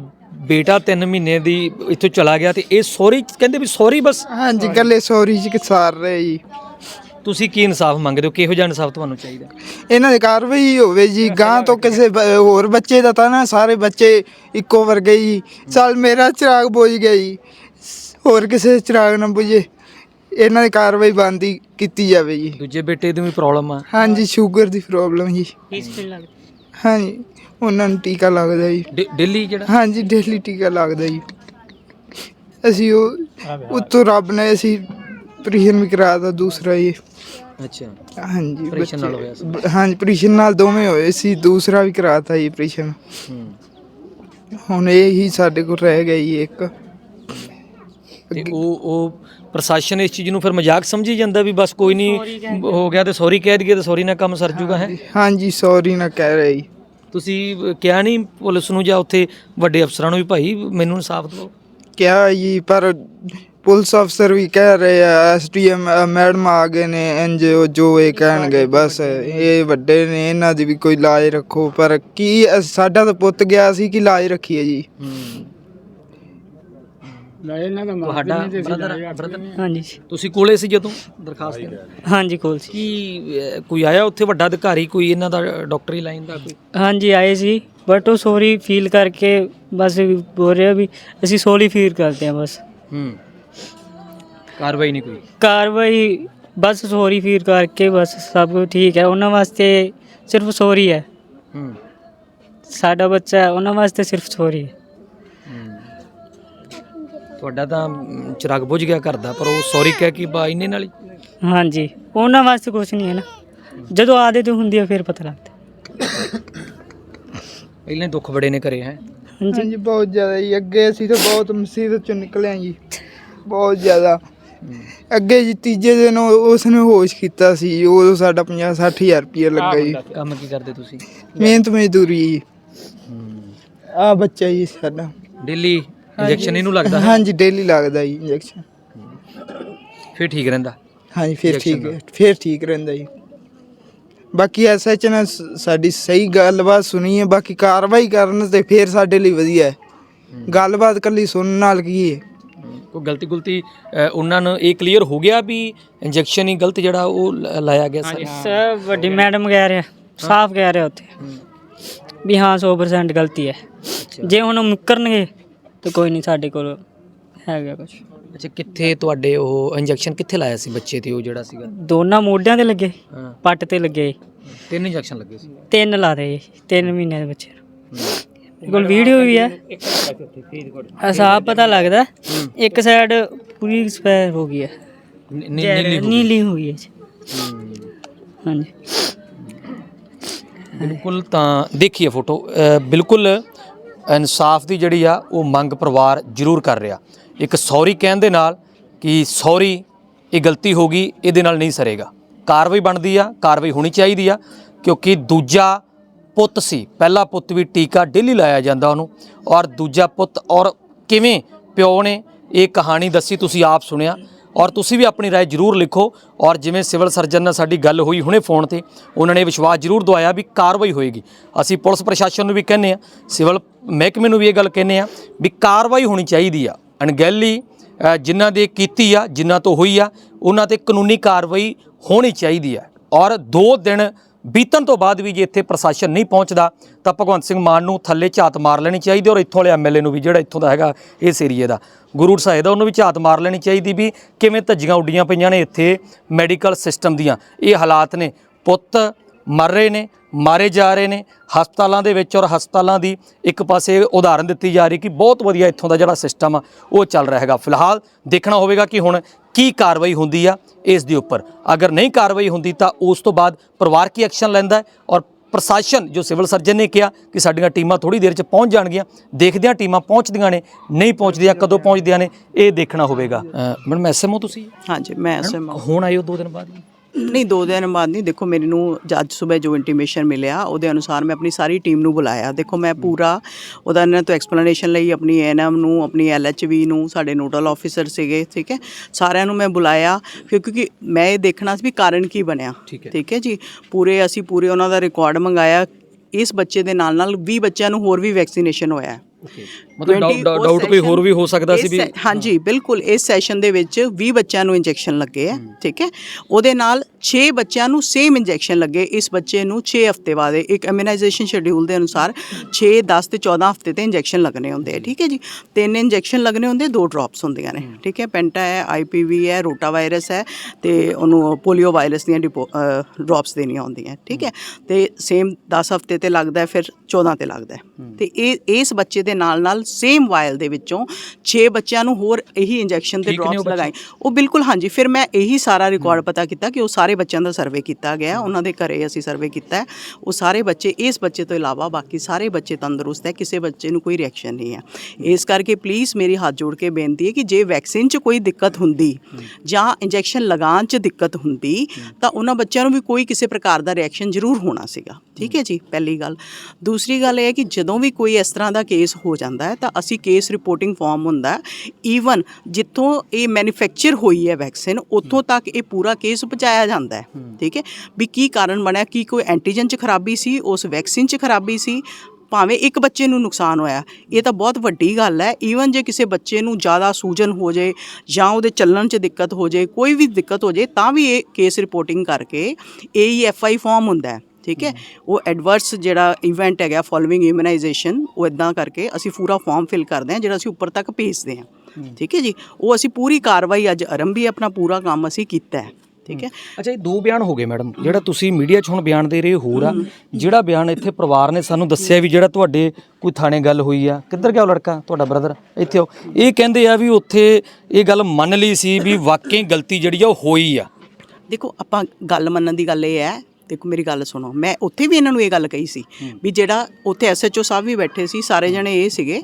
ਬੇਟਾ 3 ਮਹੀਨੇ ਦੀ ਇੱਥੋਂ ਚਲਾ ਗਿਆ ਤੇ ਇਹ ਸੌਰੀ ਕਹਿੰਦੇ ਵੀ ਸੌਰੀ ਬਸ? ਹਾਂਜੀ ਕੱਲੇ ਸੌਰੀ ਚ ਸਾਰ ਰਹੇ ਜੀ। ਤੁਸੀਂ ਕੀ ਇਨਸਾਫ ਮੰਗਦੇ ਹੋ? ਕਿਹੋ ਜਿਹਾ ਇਨਸਾਫ ਤੁਹਾਨੂੰ ਚਾਹੀਦਾ? ਇਹਨਾਂ ਦੀ ਕਾਰਵਾਈ ਹੋਵੇ ਜੀ ਗਾਂ ਤੋਂ ਕਿਸੇ ਬ- ਹੋਰ ਬੱਚੇ ਦਾ ਤਾਂ ਨਾ ਸਾਰੇ ਬੱਚੇ ਇੱਕੋ ਵਰਗੇ ਹੀ ਚੱਲ ਮੇਰਾ ਚਿਰਾਗ ਬੁਝ ਗਿਆ ਜੀ। ਹੋਰ ਕਿਸੇ ਦਾ ਚਿਰਾਗ ਨਾ ਬੁਝੇ। ਇਹਨਾਂ ਦੀ ਕਾਰਵਾਈ ਬੰਦੀ ਕੀਤੀ ਜਾਵੇ ਜੀ। ਦੂਜੇ ਬੇਟੇ ਦੀ ਵੀ ਪ੍ਰੋਬਲਮ ਆ। ਹਾਂਜੀ ਸ਼ੂਗਰ ਦੀ ਪ੍ਰੋਬਲਮ ਜੀ। ਪੀਸਫੁਲ ਲੱਗਦਾ? ਹਾਂਜੀ। ਉਹਨਾਂ ਨੂੰ ਟੀਕਾ ਲੱਗਦਾ ਜੀ। ਡੇ- ਡੇਲੀ ਜਿਹੜਾ? ਹਾਂਜੀ ਡੇਲੀ ਟੀਕਾ ਲੱਗਦਾ ਜੀ। ਅਸੀਂ ਉਹ ਉੱਤੋਂ ਰੱਬ ਨੇ ਅਸੀਂ ਪ੍ਰੀਸ਼ਨ ਵੀ ਕਰਾਤਾ ਦੂਸਰਾ ਜੀ। ਅੱਛਾ। ਹਾਂਜੀ operation ਨਾਲ ਬੱਚੇ- ਹੋਇਆ ਸੀ। ਬ- ਹਾਂਜੀ ਪ੍ਰੀਸ਼ਨ ਨਾਲ ਦੋਵੇਂ ਹੋਏ ਸੀ ਦੂਸਰਾ ਵੀ ਕਰਾਤਾ ਜੀ ਪ੍ਰੀਸ਼ਨ। ਹੂੰ। ਹੁਣ ਇਹ ਹੀ ਸਾਡੇ ਕੋਲ ਰਹਿ ਗਿਆ ਜੀ ਇੱਕ। ਤੇ ਉਹ ਉਹ ਪ੍ਰਸ਼ਾਸਨ ਇਸ ਚੀਜ਼ ਨੂੰ ਫਿਰ ਮਜ਼ਾਕ ਸਮਝੀ ਜਾਂਦਾ ਵੀ ਬਸ ਕੋਈ ਨਹੀਂ ਹੋ ਗਿਆ ਤੇ ਸੌਰੀ ਕਹਿ ਦਈਏ ਤੇ ਸੌਰੀ ਨਾਲ ਕੰਮ ਸਰ ਜੂਗਾ ਹੈ? ਹਾਂਜੀ ਸੌਰੀ ਨਾ ਕਹਿ ਰਹੇ ਜੀ। ਤੁਸੀਂ ਕਿਹਾ ਨਹੀਂ ਪੁਲਿਸ ਨੂੰ ਜਾਂ ਉੱਥੇ ਵੱਡੇ ਅਫਸਰਾਂ ਨੂੰ ਵੀ ਭਾਈ ਮੈਨੂੰ ਇਨਸਾਫ ਦਿਓ? ਕਿਹਾ ਜੀ ਪਰ ਪੁਲਿਸ ਅਫਸਰ ਵੀ ਕਹਿ ਰਹੇ ਆ ਐਸਟੀਐਮ ਮੈਡਮ ਆ ਗਏ ਨੇ ਐਨਜੀਓ ਜੋ ਇਹ ਕਹਿਣਗੇ ਬਸ ਇਹ ਵੱਡੇ ਨੇ ਇਹਨਾਂ ਦੀ ਵੀ ਕੋਈ ਲਾਜ ਰੱਖੋ ਪਰ ਕੀ ਸਾਡਾ ਤਾਂ ਪੁੱਤ ਗਿਆ ਸੀ ਕਿ ਲਾਜ ਰੱਖੀਏ ਜੀ? ਤੁਹਾਡਾ ਬ੍ਰਦਰ ਬ੍ਰਦਰ ਹਾਂਜੀ। ਤੁਸੀਂ ਕੋਲੇ ਸੀ ਜਦੋਂ ਦਰਖਾਸਤ ਦੇਣ? ਹਾਂਜੀ ਕੋਲ ਸੀ। ਕੀ ਅਹ, ਕੋਈ ਆਇਆ ਉੱਥੇ ਵੱਡਾ ਅਧਿਕਾਰੀ ਕੋਈ ਇਹਨਾਂ ਦਾ ਡਾਕਟਰੀ ਲਾਈਨ ਦਾ ਕੋਈ? ਹਾਂਜੀ ਆਏ ਸੀ ਬਟ ਉਹ ਸੌਰੀ ਫੀਲ ਕਰਕੇ ਬਸ ਬੋਲ ਰਿਹਾ ਵੀ ਅਸੀਂ ਸੌਰੀ ਫੀਲ ਕਰਦੇ ਹਾਂ ਬਸ। ਹੂੰ। ਕਾਰਵਾਈ ਨਹੀਂ ਕੋਈ? ਕਾਰਵਾਈ ਬਸ ਸੌਰੀ ਫੀਲ ਕਰਕੇ ਬਸ ਸਭ ਕੁਝ ਠੀਕ ਹੈ। ਉਹਨਾਂ ਵਾਸਤੇ ਸਿਰਫ ਸੌਰੀ ਹੈ। ਹੂੰ। ਸਾਡਾ ਬੱਚਾ ਹੈ ਉਹਨਾਂ ਵਾਸਤੇ ਸਿਰਫ ਸੌਰੀ ਹੈ। ਤੁਹਾਡਾ ਤਾਂ ਚਿਰਾਗ ਬੁਝ ਗਿਆ ਘਰ ਦਾ ਪਰ ਉਹ ਸੌਰੀ ਕਹਿ ਕੇ ਬਾ ਇੰਨੇ ਨਾਲ ਹੀ? ਹਾਂਜੀ ਉਹਨਾਂ ਵਾਸਤੇ ਕੁਝ ਨਹੀਂ ਹੈ ਨਾ। ਜਦੋਂ ਆਦਤ ਹੁੰਦੀ ਹੈ ਫਿਰ ਪਤਾ ਲੱਗਦਾ। ਪਹਿਲਾਂ ਹੀ ਦੁੱਖ ਬੜੇ ਨੇ ਕਰੇ ਹੈ? ਹਾਂਜੀ। ਹਾਂਜੀ ਬਹੁਤ ਜ਼ਿਆਦਾ ਜੀ। ਅੱਗੇ ਅਸੀਂ ਤਾਂ ਬਹੁਤ ਮੁਸੀਬਤ ਚੋਂ ਨਿਕਲੇ ਹਾਂ ਜੀ। ਬਹੁਤ ਜ਼ਿਆਦਾ। ਅੱਗੇ ਜੀ ਤੀਜੇ ਦਿਨ ਉਸ ਨੇ ਹੋਸ਼ ਕੀਤਾ ਸੀ ਉਦੋਂ ਸਾਡਾ 50 60000 ਰੁਪਏ ਲੱਗਾ ਜੀ। ਕੰਮ ਕੀ ਕਰਦੇ ਤੁਸੀਂ? ਮਿਹਨਤ ਮਜ਼ਦੂਰੀ ਜੀ। ਆ ਬੱਚਾ ਜੀ ਸਾਡਾ। ਡੇਲੀ ਇੰਜੈਕਸ਼ਨ ਇਹਨੂੰ ਲੱਗਦਾ ਹੈ? ਹਾਂਜੀ ਡੇਲੀ ਲੱਗਦਾ ਜੀ ਇੰਜੈਕਸ਼ਨ ਫਿਰ ਠੀਕ ਰਹਿੰਦਾ? ਹਾਂਜੀ ਫਿਰ ਠੀਕ ਹੈ ਫਿਰ ਠੀਕ ਰਹਿੰਦਾ ਜੀ। ਬਾਕੀ ਐਸਐਚ ਨੇ ਸ- ਸਾਡੀ ਸਹੀ ਗੱਲਬਾਤ ਸੁਣੀ ਹੈ ਬਾਕੀ ਕਾਰਵਾਈ ਕਰਨ ਤੇ ਫਿਰ ਸਾਡੇ ਲਈ ਵਧੀਆ ਹੈ। ਗੱਲਬਾਤ ਕੱਲੀ ਸੁਣਨ ਨਾਲ ਕੀ ਹੈ? ਕੋਈ ਗਲਤੀ ਗੁਲਤੀ ਅ, ਉਹਨਾਂ ਨੂੰ ਇਹ ਕਲੀਅਰ ਹੋ ਗਿਆ ਵੀ ਇੰਜੈਕਸ਼ਨ ਹੀ ਗਲਤ ਜਿਹੜਾ ਉਹ ਲ- ਲਾਇਆ ਗਿਆ ਸਰ? ਸਰ ਵੱਡੀ ਮੈਡਮ ਕਹਿ ਰਿਹਾ ਸਾਫ਼ ਕਹਿ ਰਿਹਾ ਉੱਥੇ। ਵੀ ਹਾਂ 100% ਗਲਤੀ ਹੈ। ਜੇ ਹੁਣ ਉਹ ਮੁੱਕਰਨਗੇ ਤੇ ਕੋਈ ਨਹੀਂ ਸਾਡੇ ਕੋਲ ਹੈਗਾ ਕੁਝ ਅੱਛਾ ਕਿੱਥੇ ਤੁਹਾਡੇ ਉਹ ਇੰਜੈਕਸ਼ਨ ਕਿੱਥੇ ਲਾਇਆ ਸੀ ਬੱਚੇ ਤੇ ਉਹ ਜਿਹੜਾ ਸੀਗਾ? ਦੋਨਾਂ ਮੋਢਿਆਂ ਤੇ ਲੱਗੇ ਹਾਂ। ਪੱਟ ਤੇ ਲੱਗੇ। ਤਿੰਨ ਇੰਜੈਕਸ਼ਨ ਲੱਗੇ ਸੀ? ਤਿੰਨ ਲਾ ਰਹੇ ਤਿੰਨ ਮਹੀਨਿਆਂ ਦੇ ਬੱਚੇ ਨੂੰ। ਮੇਰੇ ਕੋਲ ਵੀਡੀਓ ਵੀ ਹੈ ਅਸਾਬ ਪਤਾ ਲੱਗਦਾ ਇੱਕ ਸਾਈਡ ਪੂਰੀ ਐਕਸਪਾਇਰ ਹੋ ਗਈ ਹੈ ਨੀ- ਨੀ- ਨੀਲੀ ਹੋ ਗਈ। ਨੀਲੀ ਹੋ ਗਈ ਹੈ ਜੀ। ਹੂੰ। ਹਾਂਜੀ। ਬਿਲਕੁਲ ਤਾਂ ਦੇਖੀਏ ਫੋਟੋ ਅ, ਬਿਲਕੁਲ ਇਨਸਾਫ ਦੀ ਜਿਹੜੀ ਆ, ਉਹ ਮੰਗ ਪਰਿਵਾਰ ਜ਼ਰੂਰ ਕਰ ਰਿਹਾ। ਇੱਕ ਸੌਰੀ ਕਹਿਣ ਦੇ ਨਾਲ ਕਿ ਸੌਰੀ, ਇਹ ਗਲਤੀ ਹੋ ਗਈ, ਇਹਦੇ ਨਾਲ ਨਹੀਂ ਸਰੇਗਾ। ਕਾਰਵਾਈ ਬਣਦੀ ਆ, ਕਾਰਵਾਈ ਹੋਣੀ ਚਾਹੀਦੀ ਆ, ਕਿਉਂਕਿ ਦੂਜਾ ਪੁੱਤ ਸੀ, ਪਹਿਲਾ ਪੁੱਤ ਵੀ ਟੀਕਾ ਡੇਲੀ ਲਾਇਆ ਜਾਂਦਾ ਉਹਨੂੰ, ਔਰ ਦੂਜਾ ਪੁੱਤ ਔਰ ਕਿਵੇਂ ਪਿਓ ਨੇ ਇਹ ਕਹਾਣੀ ਦੱਸੀ ਤੁਸੀਂ ਆਪ ਸੁਣਿਆ। ਔਰ ਤੁਸੀਂ ਵੀ ਆਪਣੀ رائے ਜ਼ਰੂਰ ਲਿਖੋ ਔਰ ਜਿਵੇਂ ਸਿਵਲ ਸਰਜਨ ਨਾਲ ਸਾਡੀ ਗੱਲ ਹੋਈ ਹੁਣੇ ਫੋਨ ਤੇ ਉਹਨਾਂ ਨੇ ਵਿਸ਼ਵਾਸ ਜ਼ਰੂਰ ਦਵਾਇਆ ਵੀ ਕਾਰਵਾਈ ਹੋਏਗੀ ਅਸੀਂ ਪੁਲਿਸ ਪ੍ਰਸ਼ਾਸਨ ਨੂੰ ਵੀ ਕਹਿੰਨੇ ਆ ਸਿਵਲ ਮਹਿਕਮੇ ਨੂੰ ਵੀ ਇਹ ਗੱਲ ਕਹਿੰਨੇ ਆ ਵੀ ਕਾਰਵਾਈ ਹੋਣੀ ਚਾਹੀਦੀ ਆ ਅਣਗਹਿਲੀ ਅ, ਜਿਨ੍ਹਾਂ ਦੇ ਕੀਤੀ ਆ ਜਿਨ੍ਹਾਂ ਤੋਂ ਹੋਈ ਆ ਉਹਨਾਂ ਤੇ ਕਾਨੂੰਨੀ ਕਾਰਵਾਈ ਹੋਣੀ ਚਾਹੀਦੀ ਆ ਔਰ 2 ਦਿਨ ਬੀਤਣ ਤੋਂ ਬਾਅਦ ਵੀ ਜੇ ਇੱਥੇ ਪ੍ਰਸ਼ਾਸਨ ਨਹੀਂ ਪਹੁੰਚਦਾ, ਤਾਂ ਭਗਵੰਤ ਸਿੰਘ ਮਾਨ ਨੂੰ ਥੱਲੇ ਝਾਤ ਮਾਰ ਲੈਣੀ ਚਾਹੀਦੀ ਔਰ ਇੱਥੋਂ ਵਾਲੇ ਐਮਐਲਏ ਨੂੰ ਵੀ ਜਿਹੜਾ ਇੱਥੋਂ ਦਾ ਹੈਗਾ ਇਸ ਏਰੀਏ ਦਾ। ਗੁਰੂ ਸਾਹਿਬ ਦਾ ਉਹਨੂੰ ਵੀ ਝਾਤ ਮਾਰ ਲੈਣੀ ਚਾਹੀਦੀ ਵੀ ਕਿਵੇਂ ਧੱਜੀਆਂ ਉੱਡੀਆਂ ਪਈਆਂ ਨੇ ਇੱਥੇ ਮੈਡੀਕਲ ਸਿਸਟਮ ਦੀਆਂ। ਇਹ ਹਾਲਾਤ ਨੇ। ਪੁੱਤ ਮਰ ਰਹੇ ਨੇ, ਮਾਰੇ ਜਾ ਰਹੇ ਨੇ। ਹਸਪਤਾਲਾਂ ਦੇ ਵਿੱਚ ਔਰ ਹਸਪਤਾਲਾਂ ਦੀ ਇੱਕ ਪਾਸੇ ਉਦਾਹਰਨ ਦਿੱਤੀ ਜਾ ਰਹੀ ਕਿ ਬਹੁਤ ਵਧੀਆ ਇੱਥੋਂ ਦਾ ਜਿਹੜਾ ਸਿਸਟਮ ਆ, ਉਹ ਚੱਲ ਰਿਹਾ ਹੈਗਾ। ਫਿਲਹਾਲ ਦੇਖਣਾ ਹੋਵੇਗਾ ਕਿ ਹੁਣ ਕੀ ਕਾਰਵਾਈ ਹੁੰਦੀ ਆ ਇਸ ਦੇ ਉੱਪਰ। ਅਗਰ ਨਹੀਂ ਕਾਰਵਾਈ ਹੁੰਦੀ ਤਾਂ ਉਸ ਤੋਂ ਬਾਅਦ ਪਰਿਵਾਰ ਕੀ ਐਕਸ਼ਨ ਲੈਂਦਾ ਹੈ ਔਰ ਪ੍ਰਸ਼ਾਸਨ ਜੋ ਸਿਵਲ ਸਰਜਨ ਨੇ ਕਿਹਾ ਕਿ ਸਾਡੀਆਂ ਟੀਮਾਂ ਥੋੜੀ ਦੇਰ ਚ ਪਹੁੰਚ ਜਾਣਗੀਆਂ ਦੇਖਦੇ ਹਾਂ ਟੀਮਾਂ ਪਹੁੰਚਦੀਆਂ ਨੇ ਨਹੀਂ ਪਹੁੰਚਦੀਆਂ ਕਦੋਂ ਪਹੁੰਚਦੀਆਂ ਨੇ ਇਹ ਦੇਖਣਾ ਹੋਵੇਗਾ। ਮੈਡਮ ਐਸਐਮਓ ਤੁਸੀਂ? ਹਾਂਜੀ ਮੈਂ ਐਸਐਮ ਹੁਣ ਆਇਓ ਦੋ ਦਿਨ ਬਾਅਦ? ਨਹੀਂ ਦੋ ਦਿਨ ਬਾਅਦ ਨਹੀਂ। ਦੇਖੋ ਮੈਨੂੰ ਅੱਜ ਸਵੇਰ ਜੋ ਇੰਟੀਮੇਸ਼ਨ ਮਿਲਿਆ ਉਹਦੇ ਅਨੁਸਾਰ ਮੈਂ ਆਪਣੀ ਸਾਰੀ ਟੀਮ ਨੂੰ ਬੁਲਾਇਆ। ਦੇਖੋ ਮੈਂ ਪੂਰਾ ਉਹਦਾ ਇਹਨਾਂ ਤੋਂ ਐਕਸਪਲੇਨੇਸ਼ਨ ਲਈ ਆਪਣੀ ਐਨਐਮ ਨੂੰ ਆਪਣੀ ਐਲਐਚਵੀ ਨੂੰ ਸਾਡੇ ਨੋਡਲ ਆਫੀਸਰ ਸੀਗੇ ਠੀਕ ਹੈ? ਸਾਰਿਆਂ ਨੂੰ ਮੈਂ ਬੁਲਾਇਆ ਕਿਉਂਕਿ ਮੈਂ ਇਹ ਦੇਖਣਾ ਸੀ ਵੀ ਕਾਰਨ ਕੀ ਬਣਿਆ ਠੀਕ ਹੈ। ਜੀ? ਪੂਰੇ ਅਸੀਂ ਪੂਰੇ ਉਹਨਾਂ ਦਾ ਰਿਕਾਰਡ ਮੰਗਾਇਆ। ਇਸ ਬੱਚੇ ਦੇ ਨਾਲ ਨਾਲ 20 ਬੱਚਿਆਂ ਨੂੰ ਹੋਰ ਵੀ ਵੈਕਸੀਨੇਸ਼ਨ ਹੋਇਆ। ਮਤਲਬ 20 ਡਾਊਟ ਕੋਈ ਹੋਰ ਵੀ ਹੋ ਸਕਦਾ ਸੀ ਵੀ ਹਾਂਜੀ ਬਿਲਕੁਲ ਇਸ ਸੈਸ਼ਨ ਦੇ ਵਿੱਚ 20 ਬੱਚਿਆਂ ਨੂੰ ਇੰਜੈਕਸ਼ਨ ਲੱਗੇ ਆ ਠੀਕ ਹੈ? ਉਹਦੇ ਨਾਲ 6 ਬੱਚਿਆਂ ਨੂੰ ਸੇਮ ਇੰਜੈਕਸ਼ਨ ਲੱਗੇ ਇਸ ਬੱਚੇ ਨੂੰ 6 ਹਫ਼ਤੇ ਬਾਅਦ। ਇੱਕ ਇਮਿਊਨਾਈਜੇਸ਼ਨ ਸ਼ਡਿਊਲ ਦੇ ਅਨੁਸਾਰ 6 10 ਤੇ 14 ਹਫ਼ਤੇ ਤੇ ਇੰਜੈਕਸ਼ਨ ਲੱਗਣੇ ਹੁੰਦੇ ਆ ਠੀਕ ਹੈ ਜੀ? ਤਿੰਨ ਇੰਜੈਕਸ਼ਨ ਲੱਗਣੇ ਹੁੰਦੇ ਦੋ ਡ੍ਰੌਪਸ ਹੁੰਦੀਆਂ ਨੇ ਠੀਕ ਹੈ? ਪੈਂਟਾ ਹੈ ਆਈਪੀਵੀ ਹੈ ਰੋਟਾ ਵਾਇਰਸ ਹੈ ਤੇ ਉਹਨੂੰ ਪੋਲੀਓ ਵਾਇਰਸ ਦੀਆਂ ਡ੍ਰੌਪਸ ਦੇਣੀਆਂ ਹੁੰਦੀਆਂ ਠੀਕ ਹੈ? ਤੇ ਸੇਮ 10 ਹਫ਼ਤੇ ਤੇ ਲੱਗਦਾ ਫਿਰ 14 ਤੇ ਲੱਗਦਾ ਤੇ ਇਹ ਇਸ ਬੱਚੇ ਦੇ ਨਾਲ ਨਾਲ ਸੇਮ ਵਾਇਲ ਦੇ ਵਿੱਚੋਂ 6 ਬੱਚਿਆਂ ਨੂੰ ਹੋਰ ਇਹੀ ਇੰਜੈਕਸ਼ਨ ਤੇ ਠੀਕ ਨੇ ਉਹ ਡ੍ਰੌਪਸ ਲਗਾਏ। ਉਹ ਬਿਲਕੁਲ ਹਾਂਜੀ ਫਿਰ ਮੈਂ ਇਹੀ ਸਾਰਾ ਰਿਕਾਰਡ ਪਤਾ ਕੀਤਾ ਕਿ ਉਹ ਸਾਰੇ ਬੱਚਿਆਂ ਦਾ ਸਰਵੇ ਕੀਤਾ ਗਿਆ ਉਹਨਾਂ ਦੇ ਘਰੇ ਅਸੀਂ ਸਰਵੇ ਕੀਤਾ। ਹੈ। ਉਹ ਸਾਰੇ ਬੱਚੇ ਇਸ ਬੱਚੇ ਤੋਂ ਇਲਾਵਾ ਬਾਕੀ ਸਾਰੇ ਬੱਚੇ ਤੰਦਰੁਸਤ ਹੈ ਕਿਸੇ ਬੱਚੇ ਨੂੰ ਕੋਈ ਰਿਐਕਸ਼ਨ ਨਹੀਂ ਹੈ। ਇਸ ਕਰਕੇ ਪਲੀਜ਼ ਮੇਰੀ ਹੱਥ ਜੋੜ ਕੇ ਬੇਨਤੀ ਹੈ ਕਿ ਜੇ ਵੈਕਸੀਨ 'ਚ ਕੋਈ ਦਿੱਕਤ ਹੁੰਦੀ ਜਾਂ ਇੰਜੈਕਸ਼ਨ ਲਗਾਉਣ 'ਚ ਦਿੱਕਤ ਹੁੰਦੀ ਤਾਂ ਉਹਨਾਂ ਬੱਚਿਆਂ ਨੂੰ ਵੀ ਕੋਈ ਕਿਸੇ ਪ੍ਰਕਾਰ ਦਾ ਰਿਐਕਸ਼ਨ ਜ਼ਰੂਰ ਹੋਣਾ ਸੀਗਾ। ਠੀਕ ਹੈ। ਜੀ ਪਹਿਲੀ ਗੱਲ। ਦੂਸਰੀ ਗੱਲ ਇਹ ਹੈ ਕਿ ਜਦੋਂ ਵੀ ਕੋਈ ਇਸ ਤਰ੍ਹਾਂ ਦਾ ਕੇਸ ਹੋ ਜਾਂਦਾ ਹੈ ਤਾਂ ਅਸੀਂ ਕੇਸ ਰਿਪੋਰਟਿੰਗ ਫਾਰਮ ਹੁੰਦਾ ਈਵਨ ਜਿੱਥੋਂ ਇਹ ਮੈਨੂਫੈਕਚਰ ਹੋਈ ਹੈ ਵੈਕਸੀਨ ਉੱਥੋਂ ਤੱਕ ਇਹ ਪੂਰਾ ਕੇਸ ਪਹੁੰਚਾਇਆ ਜਾਂਦਾ ਹੈ ਠੀਕ ਹੈ? ਵੀ ਕੀ ਕਾਰਨ ਬਣਿਆ ਕੀ ਕੋਈ ਐਂਟੀਜਨ 'ਚ ਖਰਾਬੀ ਸੀ ਉਸ ਵੈਕਸੀਨ 'ਚ ਖਰਾਬੀ ਸੀ ਭਾਵੇਂ ਇੱਕ ਬੱਚੇ ਨੂੰ ਨੁਕਸਾਨ ਹੋਇਆ ਇਹ ਤਾਂ ਬਹੁਤ ਵੱਡੀ ਗੱਲ ਹੈ ਈਵਨ ਜੇ ਕਿਸੇ ਬੱਚੇ ਨੂੰ ਜ਼ਿਆਦਾ ਸੂਜਨ ਹੋ ਜਾਏ ਜਾਂ ਉਹਦੇ ਚੱਲਣ 'ਚ ਦਿੱਕਤ ਹੋ ਜਾਏ ਕੋਈ ਵੀ ਦਿੱਕਤ ਹੋ ਜਾਏ ਤਾਂ ਵੀ ਇਹ ਕੇਸ ਰਿਪੋਰਟਿੰਗ ਕਰਕੇ ਏਈਐਫਆਈ ਫਾਰਮ ਹੁੰਦਾ ਹੈ। ਠੀਕ ਹੈ? ਉਹ ਐਡਵਰਸ ਜਿਹੜਾ ਇਵੈਂਟ ਹੈਗਾ ਫੋਲੋਇੰਗ ਇਮਿਊਨਾਈਜੇਸ਼ਨ ਉਹ ਇਦਾਂ ਕਰਕੇ ਅਸੀਂ ਪੂਰਾ ਫਾਰਮ ਫਿਲ ਕਰਦੇ ਹਾਂ ਜਿਹੜਾ ਅਸੀਂ ਉੱਪਰ ਤੱਕ ਭੇਜਦੇ ਹਾਂ। ਠੀਕ ਹੈ ਜੀ? ਉਹ ਅਸੀਂ ਪੂਰੀ ਕਾਰਵਾਈ ਅੱਜ ਆਰੰਭੀ ਆਪਣਾ ਪੂਰਾ ਕੰਮ ਅਸੀਂ ਕੀਤਾ ਹੈ। ਠੀਕ ਹੈ? ਅੱਛਾ ਇਹ ਦੋ ਬਿਆਨ ਹੋ ਗਏ ਮੈਡਮ। ਜਿਹੜਾ ਤੁਸੀਂ ਮੀਡੀਆ 'ਚ ਹੁਣ ਬਿਆਨ ਦੇ ਰਹੇ ਹੋਰ ਆ ਜਿਹੜਾ ਬਿਆਨ ਇੱਥੇ ਪਰਿਵਾਰ ਨੇ ਸਾਨੂੰ ਦੱਸਿਆ ਵੀ ਜਿਹੜਾ ਤੁਹਾਡੇ ਕੋਈ ਥਾਣੇ ਗੱਲ ਹੋਈ ਆ ਕਿੱਧਰ ਗਿਆ ਉਹ ਲੜਕਾ ਤੁਹਾਡਾ ਬ੍ਰਦਰ ਇੱਥੇ ਆਓ। ਇਹ ਕਹਿੰਦੇ ਆ ਵੀ ਉੱਥੇ ਇਹ ਗੱਲ ਮੰਨ ਲਈ ਸੀ ਵੀ ਵਾਕਈ ਗਲਤੀ ਜਿਹੜੀ ਆ ਉਹ ਹੋਈ ਆ। ਦੇਖੋ ਆਪਾਂ ਗੱਲ ਮੰਨਣ ਦੀ ਗੱਲ ਇਹ ਹੈ ਦੇਖੋ ਮੇਰੀ ਗੱਲ ਸੁਣੋ। ਮੈਂ ਉੱਥੇ ਵੀ ਇਹਨਾਂ ਨੂੰ ਇਹ ਗੱਲ ਕਹੀ ਸੀ ਵੀ ਜਿਹੜਾ ਉੱਥੇ ਐਸਐਚਓ ਸਾਹਿਬ ਵੀ ਬੈਠੇ ਸੀ ਸਾਰੇ ਜਣੇ ਇਹ ਸੀਗੇ।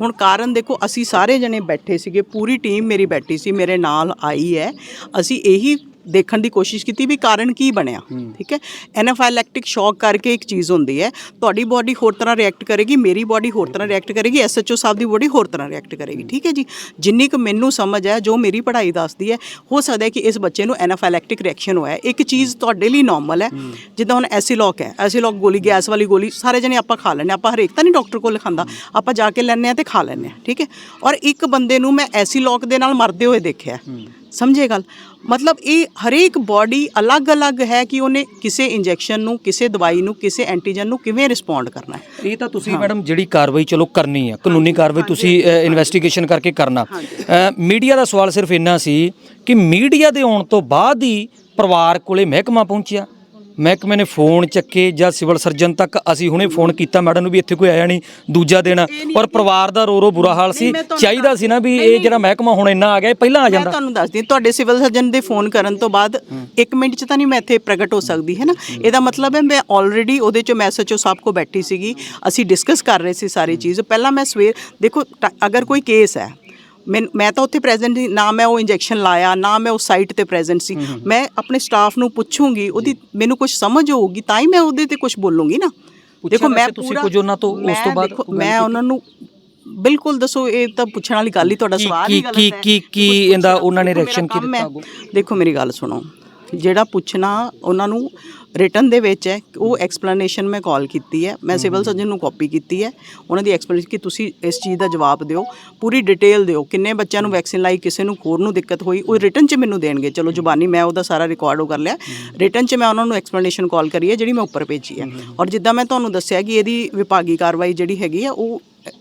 ਹੁਣ ਕਾਰਨ ਦੇਖੋ ਅਸੀਂ ਸਾਰੇ ਜਣੇ ਬੈਠੇ ਸੀਗੇ ਪੂਰੀ ਟੀਮ ਮੇਰੀ ਬੈਠੀ ਸੀ ਮੇਰੇ ਨਾਲ ਆਈ ਹੈ। ਅਸੀਂ ਇਹੀ ਦੇਖਣ ਦੀ ਕੋਸ਼ਿਸ਼ ਕੀਤੀ ਵੀ ਕਾਰਨ ਕੀ ਬਣਿਆ ਠੀਕ ਹੈ? ਐਨਾਫਾਈਲੈਕਟਿਕ ਸ਼ੌਕ ਕਰਕੇ ਇੱਕ ਚੀਜ਼ ਹੁੰਦੀ ਹੈ ਤੁਹਾਡੀ ਬਾਡੀ ਹੋਰ ਤਰ੍ਹਾਂ ਰਿਐਕਟ ਕਰੇਗੀ ਮੇਰੀ ਬਾਡੀ ਹੋਰ ਤਰ੍ਹਾਂ ਰਿਐਕਟ ਕਰੇਗੀ ਐਸਐਚਓ ਸਾਹਿਬ ਦੀ ਬਾਡੀ ਹੋਰ ਤਰ੍ਹਾਂ ਰਿਐਕਟ ਕਰੇਗੀ ਠੀਕ ਹੈ ਜੀ? ਜਿੰਨੀ ਕੁ ਮੈਨੂੰ ਸਮਝ ਹੈ ਜੋ ਮੇਰੀ ਪੜ੍ਹਾਈ ਦੱਸਦੀ ਹੈ ਹੋ ਸਕਦਾ ਹੈ ਕਿ ਇਸ ਬੱਚੇ ਨੂੰ ਐਨਾਫਾਈਲੈਕਟਿਕ ਰਿਐਕਸ਼ਨ ਹੋਇਆ ਹੈ। ਇੱਕ ਚੀਜ਼ ਤੁਹਾਡੇ ਲਈ ਨਾਰਮਲ ਹੈ ਜਿੱਦਾਂ ਹੁਣ ਐਸੀਲੌਕ ਹੈ ਐਸੀਲੌਕ ਗੋਲੀ ਗੈਸ ਵਾਲੀ ਗੋਲੀ ਸਾਰੇ ਜਣੇ ਆਪਾਂ ਖਾ ਲੈਂਦੇ ਹਾਂ ਆਪਾਂ ਹਰੇਕ ਤਾਂ ਨਹੀਂ ਡਾਕਟਰ ਕੋਲ ਲਿਖਾਂਦਾ ਆਪਾਂ ਜਾ ਕੇ ਲੈਂਦੇ ਹਾਂ ਤੇ ਖਾ ਲੈਂਦੇ ਹਾਂ ਠੀਕ ਹੈ? ਔਰ ਇੱਕ ਬੰਦੇ ਨੂੰ ਮੈਂ ਐਸੀਲੌਕ ਦੇ ਨਾਲ ਮਰਦੇ ਹੋਏ ਦੇਖਿਆ ਸਮਝੇ ਗੱਲ? ਮਤਲਬ ਇਹ ਹਰੇਕ ਬਾਡੀ ਅਲੱਗ-ਅਲੱਗ ਹੈ ਕਿ ਉਹਨੇ ਕਿਸੇ ਇੰਜੈਕਸ਼ਨ ਨੂੰ ਕਿਸੇ ਦਵਾਈ ਨੂੰ ਕਿਸੇ ਐਂਟੀਜਨ ਨੂੰ ਕਿਵੇਂ ਰਿਸਪੌਂਡ ਕਰਨਾ ਹੈ? ਇਹ ਤਾਂ ਤੁਸੀਂ ਮੈਡਮ ਜਿਹੜੀ ਕਾਰਵਾਈ ਚਲੋ ਕਰਨੀ ਆ ਕਾਨੂੰਨੀ ਕਾਰਵਾਈ ਤੁਸੀਂ ਇਨਵੈਸਟੀਗੇਸ਼ਨ ਕਰਕੇ ਕਰਨਾ। ਮੀਡੀਆ ਦਾ ਸਵਾਲ ਸਿਰਫ ਇੰਨਾ ਸੀ ਕਿ ਮੀਡੀਆ ਦੇ ਆਉਣ ਤੋਂ ਬਾਅਦ ਹੀ ਪਰਿਵਾਰ ਕੋਲੇ ਮਹਿਕਮਾ ਪਹੁੰਚਿਆ। ਮਹਿਕਮੇ ਨੇ ਫੋਨ ਚੱਕੇ ਜਾਂ ਸਿਵਲ ਸਰਜਨ ਤੱਕ ਅਸੀਂ ਹੁਣੇ ਫੋਨ ਕੀਤਾ ਮੈਡਮ ਨੂੰ ਵੀ ਇੱਥੇ ਕੋਈ ਆਇਆ ਨਹੀਂ ਦੂਜਾ ਦਿਨ। ਔਰ ਪਰਿਵਾਰ ਦਾ ਰੋ ਰੋ ਬੁਰਾ ਹਾਲ ਸੀ। ਚਾਹੀਦਾ ਸੀ ਨਾ ਵੀ ਇਹ ਜਿਹੜਾ ਮਹਿਕਮਾ ਹੁਣ ਇੰਨਾ ਆ ਗਿਆ ਇਹ ਪਹਿਲਾਂ ਆ ਮੈਂ ਜਾਂਦਾ। ਤੁਹਾਨੂੰ ਦੱਸਦੀ ਤੁਹਾਡੇ ਸਿਵਲ ਸਰਜਨ ਦੇ ਫੋਨ ਕਰਨ ਤੋਂ ਬਾਅਦ 1 ਮਿੰਟ ਚ ਤਾਂ ਨਹੀਂ ਮੈਂ ਇੱਥੇ ਪ੍ਰਗਟ ਹੋ ਸਕਦੀ ਹੈ ਨਾ? ਇਹਦਾ ਮਤਲਬ ਹੈ ਮੈਂ ਆਲਰੇਡੀ ਉਹਦੇ ਚ ਮੈਸੇਜ ਸਾਹਿਬ ਕੋ ਬੈਠੀ ਸੀਗੀ। ਅਸੀਂ ਡਿਸਕਸ ਕਰ ਰਹੇ ਸੀ ਸਾਰੀ ਚੀਜ਼। ਪਹਿਲਾਂ ਮੈਂ ਸਵੇਰ ਦੇਖੋ ਅਗਰ ਕੋਈ ਕੇਸ ਹੈ ਮੈਂ ਮੈਂ ਤਾਂ ਉੱਥੇ ਪ੍ਰੈਜ਼ੈਂਟ ਨਹੀਂ ਨਾ ਮੈਂ ਉਹ ਇੰਜੈਕਸ਼ਨ ਲਾਇਆ ਨਾ ਮੈਂ ਉਸ ਸਾਈਟ ਤੇ ਪ੍ਰੈਜ਼ੈਂਟ ਸੀ। ਮੈਂ ਆਪਣੇ ਸਟਾਫ ਨੂੰ ਪੁੱਛੂੰਗੀ ਉਹਦੀ ਮੈਨੂੰ ਕੁਝ ਸਮਝ ਹੋਊਗੀ ਤਾਂ ਹੀ ਮੈਂ ਉਹਦੇ ਤੇ ਕੁਝ ਬੋਲੂੰਗੀ ਨਾ। ਦੇਖੋ ਮੈਂ ਤੁਸੀਂ ਪੂਰਾ- ਕੁਝ ਉਹਨਾਂ ਤੋਂ ਉਸ ਤੋਂ ਬਾਅਦ ਮੈਂ ਉਹਨਾਂ ਨੂੰ ਬਿਲਕੁਲ ਦੱਸੋ ਇਹ ਤਾਂ ਪੁੱਛਣ ਵਾਲੀ ਗੱਲ ਹੀ ਤੁਹਾਡਾ ਕੀ- ਸਵਾਲ ਹੀ ਕੀ- ਗਲਤ ਕੀ- ਹੈ। ਕੀ- ਕੀ ਕੁਛ ਇਹਦਾ ਉਹਨਾਂ ਨੇ ਮੇਰਾ ਕੀ। ਦਿੱਤਾ? ਦੇਖੋ ਮੇਰੀ ਗੱਲ ਸੁਣੋ। ਜਿਹੜਾ ਪੁੱਛਣਾ ਉਹਨਾਂ ਨੂੰ ਰਿਟਨ ਦੇ ਵਿੱਚ ਹੈ ਉਹ ਐਕਸਪਲੇਨੇਸ਼ਨ ਮੈਂ ਕਾਲ ਕੀਤੀ ਹੈ। ਮੈਂ ਸਿਵਲ ਸਰਜਨ ਨੂੰ ਕਾਪੀ ਕੀਤੀ ਹੈ। ਉਹਨਾਂ ਦੀ ਐਕਸਪਲੇਨੇਸ਼ਨ ਕਿ ਤੁਸੀਂ ਇਸ ਚੀਜ਼ ਦਾ ਜਵਾਬ ਦਿਓ ਪੂਰੀ ਡਿਟੇਲ ਦਿਓ ਕਿੰਨੇ ਬੱਚਿਆਂ ਨੂੰ ਵੈਕਸੀਨ ਲਾਈ ਕਿਸੇ ਨੂੰ ਹੋਰ ਨੂੰ ਦਿੱਕਤ ਹੋਈ ਉਹ ਰਿਟਨ 'ਚ ਮੈਨੂੰ ਦੇਣਗੇ। ਚਲੋ ਜ਼ੁਬਾਨੀ ਮੈਂ ਉਹਦਾ ਸਾਰਾ ਰਿਕਾਰਡ ਉਹ ਕਰ ਲਿਆ। ਰਿਟਨ 'ਚ ਮੈਂ ਉਹਨਾਂ ਨੂੰ ਐਕਸਪਲੇਨੇਸ਼ਨ ਕਾਲ ਕਰੀ ਹੈ ਜਿਹੜੀ ਮੈਂ ਉੱਪਰ ਭੇਜੀ ਹੈ। ਔਰ ਜਿੱਦਾਂ ਮੈਂ ਤੁਹਾਨੂੰ ਦੱਸਿਆ ਕਿ ਇਹਦੀ ਵਿਭਾਗੀ ਕਾਰਵਾਈ ਜਿਹੜੀ ਹੈਗੀ ਆ ਉਹ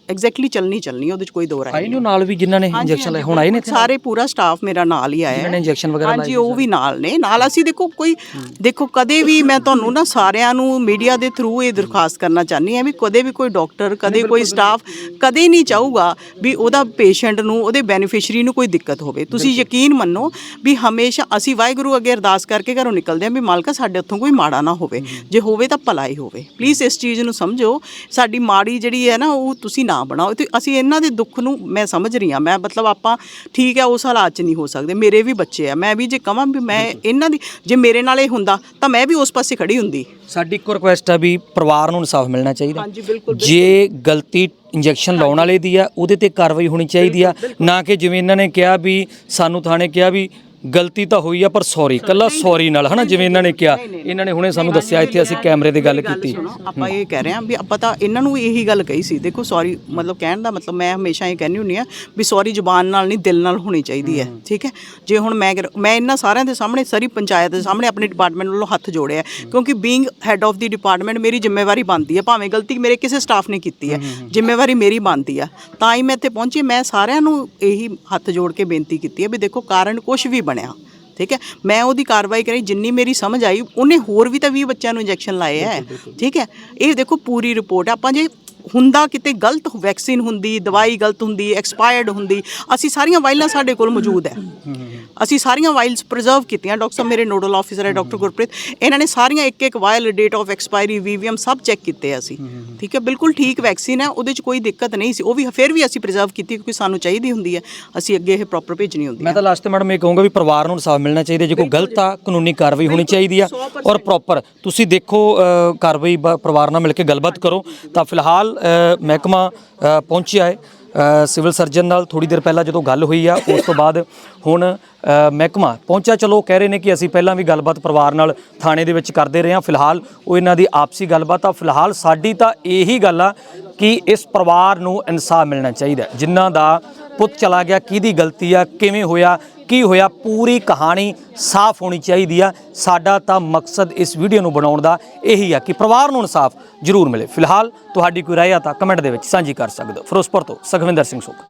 ਐਗਜ਼ੈਕਟਲੀ ਚੱਲਣੀ ਚੱਲਣੀ ਉਹਦੇ 'ਚ ਕੋਈ ਦੋ ਰਾਏ ਆਏ ਨੇ ਨਾਲ ਵੀ ਜਿਨ੍ਹਾਂ ਨੇ ਇੰਜੈਕਸ਼ਨ ਲਾਏ ਹੁਣ ਆਏ ਨੇ ਇੱਥੇ ਸਾਰੇ ਪੂਰਾ ਸਟਾਫ ਮੇਰਾ ਨਾਲ ਹੀ ਆਇਆ ਜਿਨ੍ਹਾਂ ਨੇ ਹੈ। ਇੰਜੈਕਸ਼ਨ ਵਗੈਰਾ ਹਾਂਜੀ ਉਹ ਵੀ ਨਾਲ ਨੇ ਨਾਲ ਅਸੀਂ ਦੇਖੋ ਕੋਈ ਦੇਖੋ ਕਦੇ ਵੀ ਮੈਂ ਤੁਹਾਨੂੰ ਨਾ ਸਾਰਿਆਂ ਨੂੰ ਮੀਡੀਆ ਦੇ ਥਰੂ ਇਹ ਦਰਖਾਸਤ ਕਰਨਾ ਚਾਹਨੀ ਹਾਂ ਵੀ ਕਦੇ ਵੀ ਕੋਈ ਡਾਕਟਰ ਕਦੇ ਕੋਈ ਸਟਾਫ ਕਦੇ ਨਹੀਂ ਚਾਹੂਗਾ ਵੀ ਉਹਦਾ ਪੇਸ਼ੈਂਟ ਨੂੰ ਉਹਦੇ ਬੈਨੀਫੀਸ਼ੀਅਰੀ ਨੂੰ ਕੋਈ ਦਿੱਕਤ ਹੋਵੇ। ਤੁਸੀਂ ਯਕੀਨ ਮੰਨੋ ਵੀ ਹਮੇਸ਼ਾ ਅਸੀਂ ਵਾਹਿਗੁਰੂ ਅੱਗੇ ਅਰਦਾਸ ਕਰਕੇ ਘਰੋਂ ਨਿਕਲਦੇ ਹਾਂ ਵੀ ਮਾਲਕਾ ਸਾਡੇ ਉੱਥੋਂ ਕੋਈ ਮਾੜਾ ਨਾ ਹੋਵੇ ਜੇ ਹੋਵੇ ਤਾਂ ਭਲਾ ਹੀ ਹੋਵੇ। ਪਲੀਜ਼ ਇਸ ਚੀਜ਼ ਨੂੰ ਸਮਝੋ ਸਾਡੀ ਮਾੜੀ ਜਿਹੜੀ ਹੈ ਨਾ ਉਹ ਤੁਸੀਂ ਨਾ ਬਣਾਓ ਤੇ ਅਸੀਂ ਇਹਨਾਂ ਦੇ ਦੁੱਖ ਨੂੰ ਮੈਂ ਸਮਝ ਰਹੀ ਹਾਂ। ਮੈਂ ਮਤਲਬ ਆਪਾਂ ਠੀਕ ਹੈ ਉਸ ਹਾਲਾਤ 'ਚ ਨਹੀਂ ਹੋ ਸਕਦੇ। ਮੇਰੇ ਵੀ ਬੱਚੇ ਆ। ਮੈਂ ਵੀ ਜੇ ਕਹਾਂ ਵੀ ਮੈਂ ਇਹਨਾਂ ਦੀ ਜੇ ਮੇਰੇ ਨਾਲ ਇਹ ਹੁੰਦਾ ਤਾਂ ਮੈਂ ਵੀ ਉਸ ਪਾਸੇ ਖੜੀ ਹੁੰਦੀ। ਸਾਡੀ ਇੱਕ ਰਿਕੁਐਸਟ ਹੈ ਵੀ ਪਰਿਵਾਰ ਨੂੰ ਇਨਸਾਫ ਮਿਲਣਾ ਚਾਹੀਦਾ। ਹਾਂਜੀ, ਬਿਲਕੁਲ, ਜੇ ਗਲਤੀ ਇੰਜੈਕਸ਼ਨ ਲਾਉਣ ਵਾਲੇ ਦੀ ਆ ਉਹਦੇ ਤੇ ਕਾਰਵਾਈ ਹੋਣੀ ਚਾਹੀਦੀ ਆ। ਨਾ ਕਿ ਜਿਵੇਂ ਇਹਨਾਂ ਨੇ ਕਿਹਾ ਵੀ ਸਾਨੂੰ ਥਾਣੇ ਕਿਹਾ ਵੀ ਗਲਤੀ ਤਾਂ ਹੋਈ ਆ ਪਰ ਸੌਰੀ ਕੱਲਾ ਸੌਰੀ ਨਾਲ ਹਨਾ ਜਿਵੇਂ ਇਹਨਾਂ ਨੇ ਕਿਹਾ। ਇਹਨਾਂ ਨੇ ਹੁਣੇ ਸਾਨੂੰ ਦੱਸਿਆ ਇੱਥੇ ਅਸੀਂ ਕੈਮਰੇ ਤੇ ਗੱਲ ਕੀਤੀ। ਆਪਾਂ ਇਹ ਕਹਿ ਰਹੇ ਹਾਂ ਵੀ ਆਪਾਂ ਤਾਂ ਇਹਨਾਂ ਨੂੰ ਵੀ ਇਹੀ ਗੱਲ ਕਹੀ ਸੀ ਦੇਖੋ ਸੌਰੀ ਮਤਲਬ ਕਹਿਣ ਦਾ ਮਤਲਬ ਮੈਂ ਹਮੇਸ਼ਾ ਇਹ ਕਹਿੰਦੀ ਹੁੰਦੀ ਆ ਵੀ ਸੌਰੀ ਜ਼ੁਬਾਨ ਨਾਲ ਨਹੀਂ ਦਿਲ ਨਾਲ ਹੋਣੀ ਚਾਹੀਦੀ ਹੈ ਠੀਕ ਹੈ? ਜੇ ਹੁਣ ਮੈਂ ਮੈਂ ਇਹਨਾਂ ਸਾਰਿਆਂ ਦੇ ਸਾਹਮਣੇ ਸਾਰੀ ਪੰਚਾਇਤ ਦੇ ਸਾਹਮਣੇ ਆਪਣੇ ਡਿਪਾਰਟਮੈਂਟ ਵੱਲੋਂ ਹੱਥ ਜੋੜਿਆ ਕਿਉਂਕਿ being head of the department ਮੇਰੀ ਜ਼ਿੰਮੇਵਾਰੀ ਬਣਦੀ ਹੈ ਭਾਵੇਂ ਗਲਤੀ ਮੇਰੇ ਕਿਸੇ ਸਟਾਫ ਨੇ ਕੀਤੀ ਹੈ ਜ਼ਿੰਮੇਵਾਰੀ ਮੇਰੀ ਬਣਦੀ ਆ। ਤਾਂ ਹੀ ਮੈਂ ਇੱਥੇ ਪਹੁੰਚੀ ਮੈਂ ਸਾਰਿਆਂ ਨੂੰ ਇਹੀ ਹੱਥ ਜੋੜ ਕੇ ਬੇਨਤੀ ਕੀਤੀ ਹੈ ਵੀ ਦੇਖੋ ਕਾਰਨ ਕੁਝ ਵੀ ਬਣਿਆ। ਠੀਕ ਹੈ? ਮੈਂ ਉਹਦੀ ਕਾਰਵਾਈ ਕਰੀ ਜਿੰਨੀ ਮੇਰੀ ਸਮਝ ਆਈ ਉਹਨੇ ਹੋਰ ਵੀ ਤਾਂ 20 ਬੱਚਿਆਂ ਨੂੰ ਇੰਜੈਕਸ਼ਨ ਲਾਏ ਹੈ। ਠੀਕ ਹੈ? ਇਹ ਦੇਖੋ ਪੂਰੀ ਰਿਪੋਰਟ ਆਪਾਂ ਜੇ ਹੁੰਦਾ ਕਿਤੇ ਗਲਤ ਵੈਕਸੀਨ ਹੁੰਦੀ ਦਵਾਈ ਗਲਤ ਹੁੰਦੀ ਐਕਸਪਾਇਰਡ ਹੁੰਦੀ ਅਸੀਂ ਸਾਰੀਆਂ ਵਾਇਲਾਂ ਸਾਡੇ ਕੋਲ ਮੌਜੂਦ ਹੈ। ਅਸੀਂ ਸਾਰੀਆਂ ਵਾਇਲਸ ਪ੍ਰੀਜ਼ਰਵ ਕੀਤੀਆਂ ਡਾਕਟਰ ਸਾਹਿਬ ਮੇਰੇ ਨੋਡਲ ਆਫੀਸਰ ਹੈ ਡਾਕਟਰ ਗੁਰਪ੍ਰੀਤ। ਇਹਨਾਂ ਨੇ ਸਾਰੀਆਂ ਇੱਕ ਇੱਕ vial date of expiry VVM ਸਭ ਚੈੱਕ ਕੀਤੇ ਅਸੀਂ। ਠੀਕ ਹੈ ਬਿਲਕੁਲ ਠੀਕ ਵੈਕਸੀਨ ਹੈ ਉਹਦੇ 'ਚ ਕੋਈ ਦਿੱਕਤ ਨਹੀਂ ਸੀ। ਉਹ ਵੀ ਫਿਰ ਵੀ ਅਸੀਂ ਪ੍ਰੀਜ਼ਰਵ ਕੀਤੀ ਕਿਉਂਕਿ ਸਾਨੂੰ ਚਾਹੀਦੀ ਹੁੰਦੀ ਹੈ। ਅਸੀਂ ਅੱਗੇ ਇਹ ਪ੍ਰੋਪਰ ਭੇਜਣੀ ਹੁੰਦੀ ਹੈ। ਮੈਂ ਤਾਂ ਲਾਸਟ ਤੇ ਮੈਡਮ ਇਹ ਕਹੂੰਗਾ ਵੀ ਪਰਿਵਾਰ ਨੂੰ ਇਨਸਾਫ ਮਿਲਣਾ ਚਾਹੀਦਾ ਜੇ ਕੋਈ ਗਲਤ ਆ ਕਾਨੂੰਨੀ ਕਾਰਵਾਈ ਹੋਣੀ ਚਾਹੀਦੀ ਆ। ਔਰ ਪ੍ਰੋਪਰ ਤੁਸੀਂ ਦੇਖੋ ਕਾਰਵਾਈ ਪਰਿਵਾਰ ਨਾਲ ਮਿਲ ਕੇ ਗੱਲਬਾਤ ਕਰੋ। ਤਾਂ ਫਿਲਹਾਲ ਅ, ਮਹਿਕਮਾ ਪਹੁੰਚਿਆ ਹੈ। ਸਿਵਲ ਸਰਜਨ ਨਾਲ ਥੋੜੀ ਦੇਰ ਪਹਿਲਾਂ ਜਦੋਂ ਗੱਲ ਹੋਈ ਆ ਉਸ ਤੋਂ ਬਾਅਦ ਹੁਣ ਮਹਿਕਮਾ ਪਹੁੰਚਿਆ। ਚਲੋ ਕਹਿ ਰਹੇ ਨੇ ਕਿ ਅਸੀਂ ਪਹਿਲਾਂ ਵੀ ਗੱਲਬਾਤ ਪਰਿਵਾਰ ਨਾਲ ਥਾਣੇ ਦੇ ਵਿੱਚ ਕਰਦੇ ਰਹੇ ਹਾਂ। ਫਿਲਹਾਲ ਉਹ ਇਹਨਾਂ ਦੀ ਆਪਸੀ ਗੱਲਬਾਤ ਆ। ਫਿਲਹਾਲ ਸਾਡੀ ਤਾਂ ਇਹੀ ਗੱਲ ਆ ਕਿ ਇਸ ਪਰਿਵਾਰ ਨੂੰ ਇਨਸਾਫ ਮਿਲਣਾ ਚਾਹੀਦਾ ਹੈ। ਜਿਨ੍ਹਾਂ ਦਾ ਪੁੱਤ ਚਲਾ ਗਿਆ ਕਿਹਦੀ ਗਲਤੀ ਆ ਕਿਵੇਂ ਹੋਇਆ ਕੀ ਹੋਇਆ? ਪੂਰੀ ਕਹਾਣੀ ਸਾਫ਼ ਹੋਣੀ ਚਾਹੀਦੀ ਆ। ਸਾਡਾ ਤਾਂ ਮਕਸਦ ਇਸ ਵੀਡੀਓ ਨੂੰ ਬਣਾਉਣ ਦਾ ਇਹੀ ਆ ਕਿ ਪਰਿਵਾਰ ਨੂੰ ਇਨਸਾਫ ਜ਼ਰੂਰ ਮਿਲੇ। ਫਿਲਹਾਲ ਤੁਹਾਡੀ ਕੋਈ ਰਾਏ ਆ ਤਾਂ ਕਮੈਂਟ ਦੇ ਵਿੱਚ ਸਾਂਝੀ ਕਰ ਸਕਦੇ ਹੋ। ਫਿਰੋਜ਼ਪੁਰ ਤੋਂ ਸੁਖਵਿੰਦਰ ਸਿੰਘ ਸੁੱਖ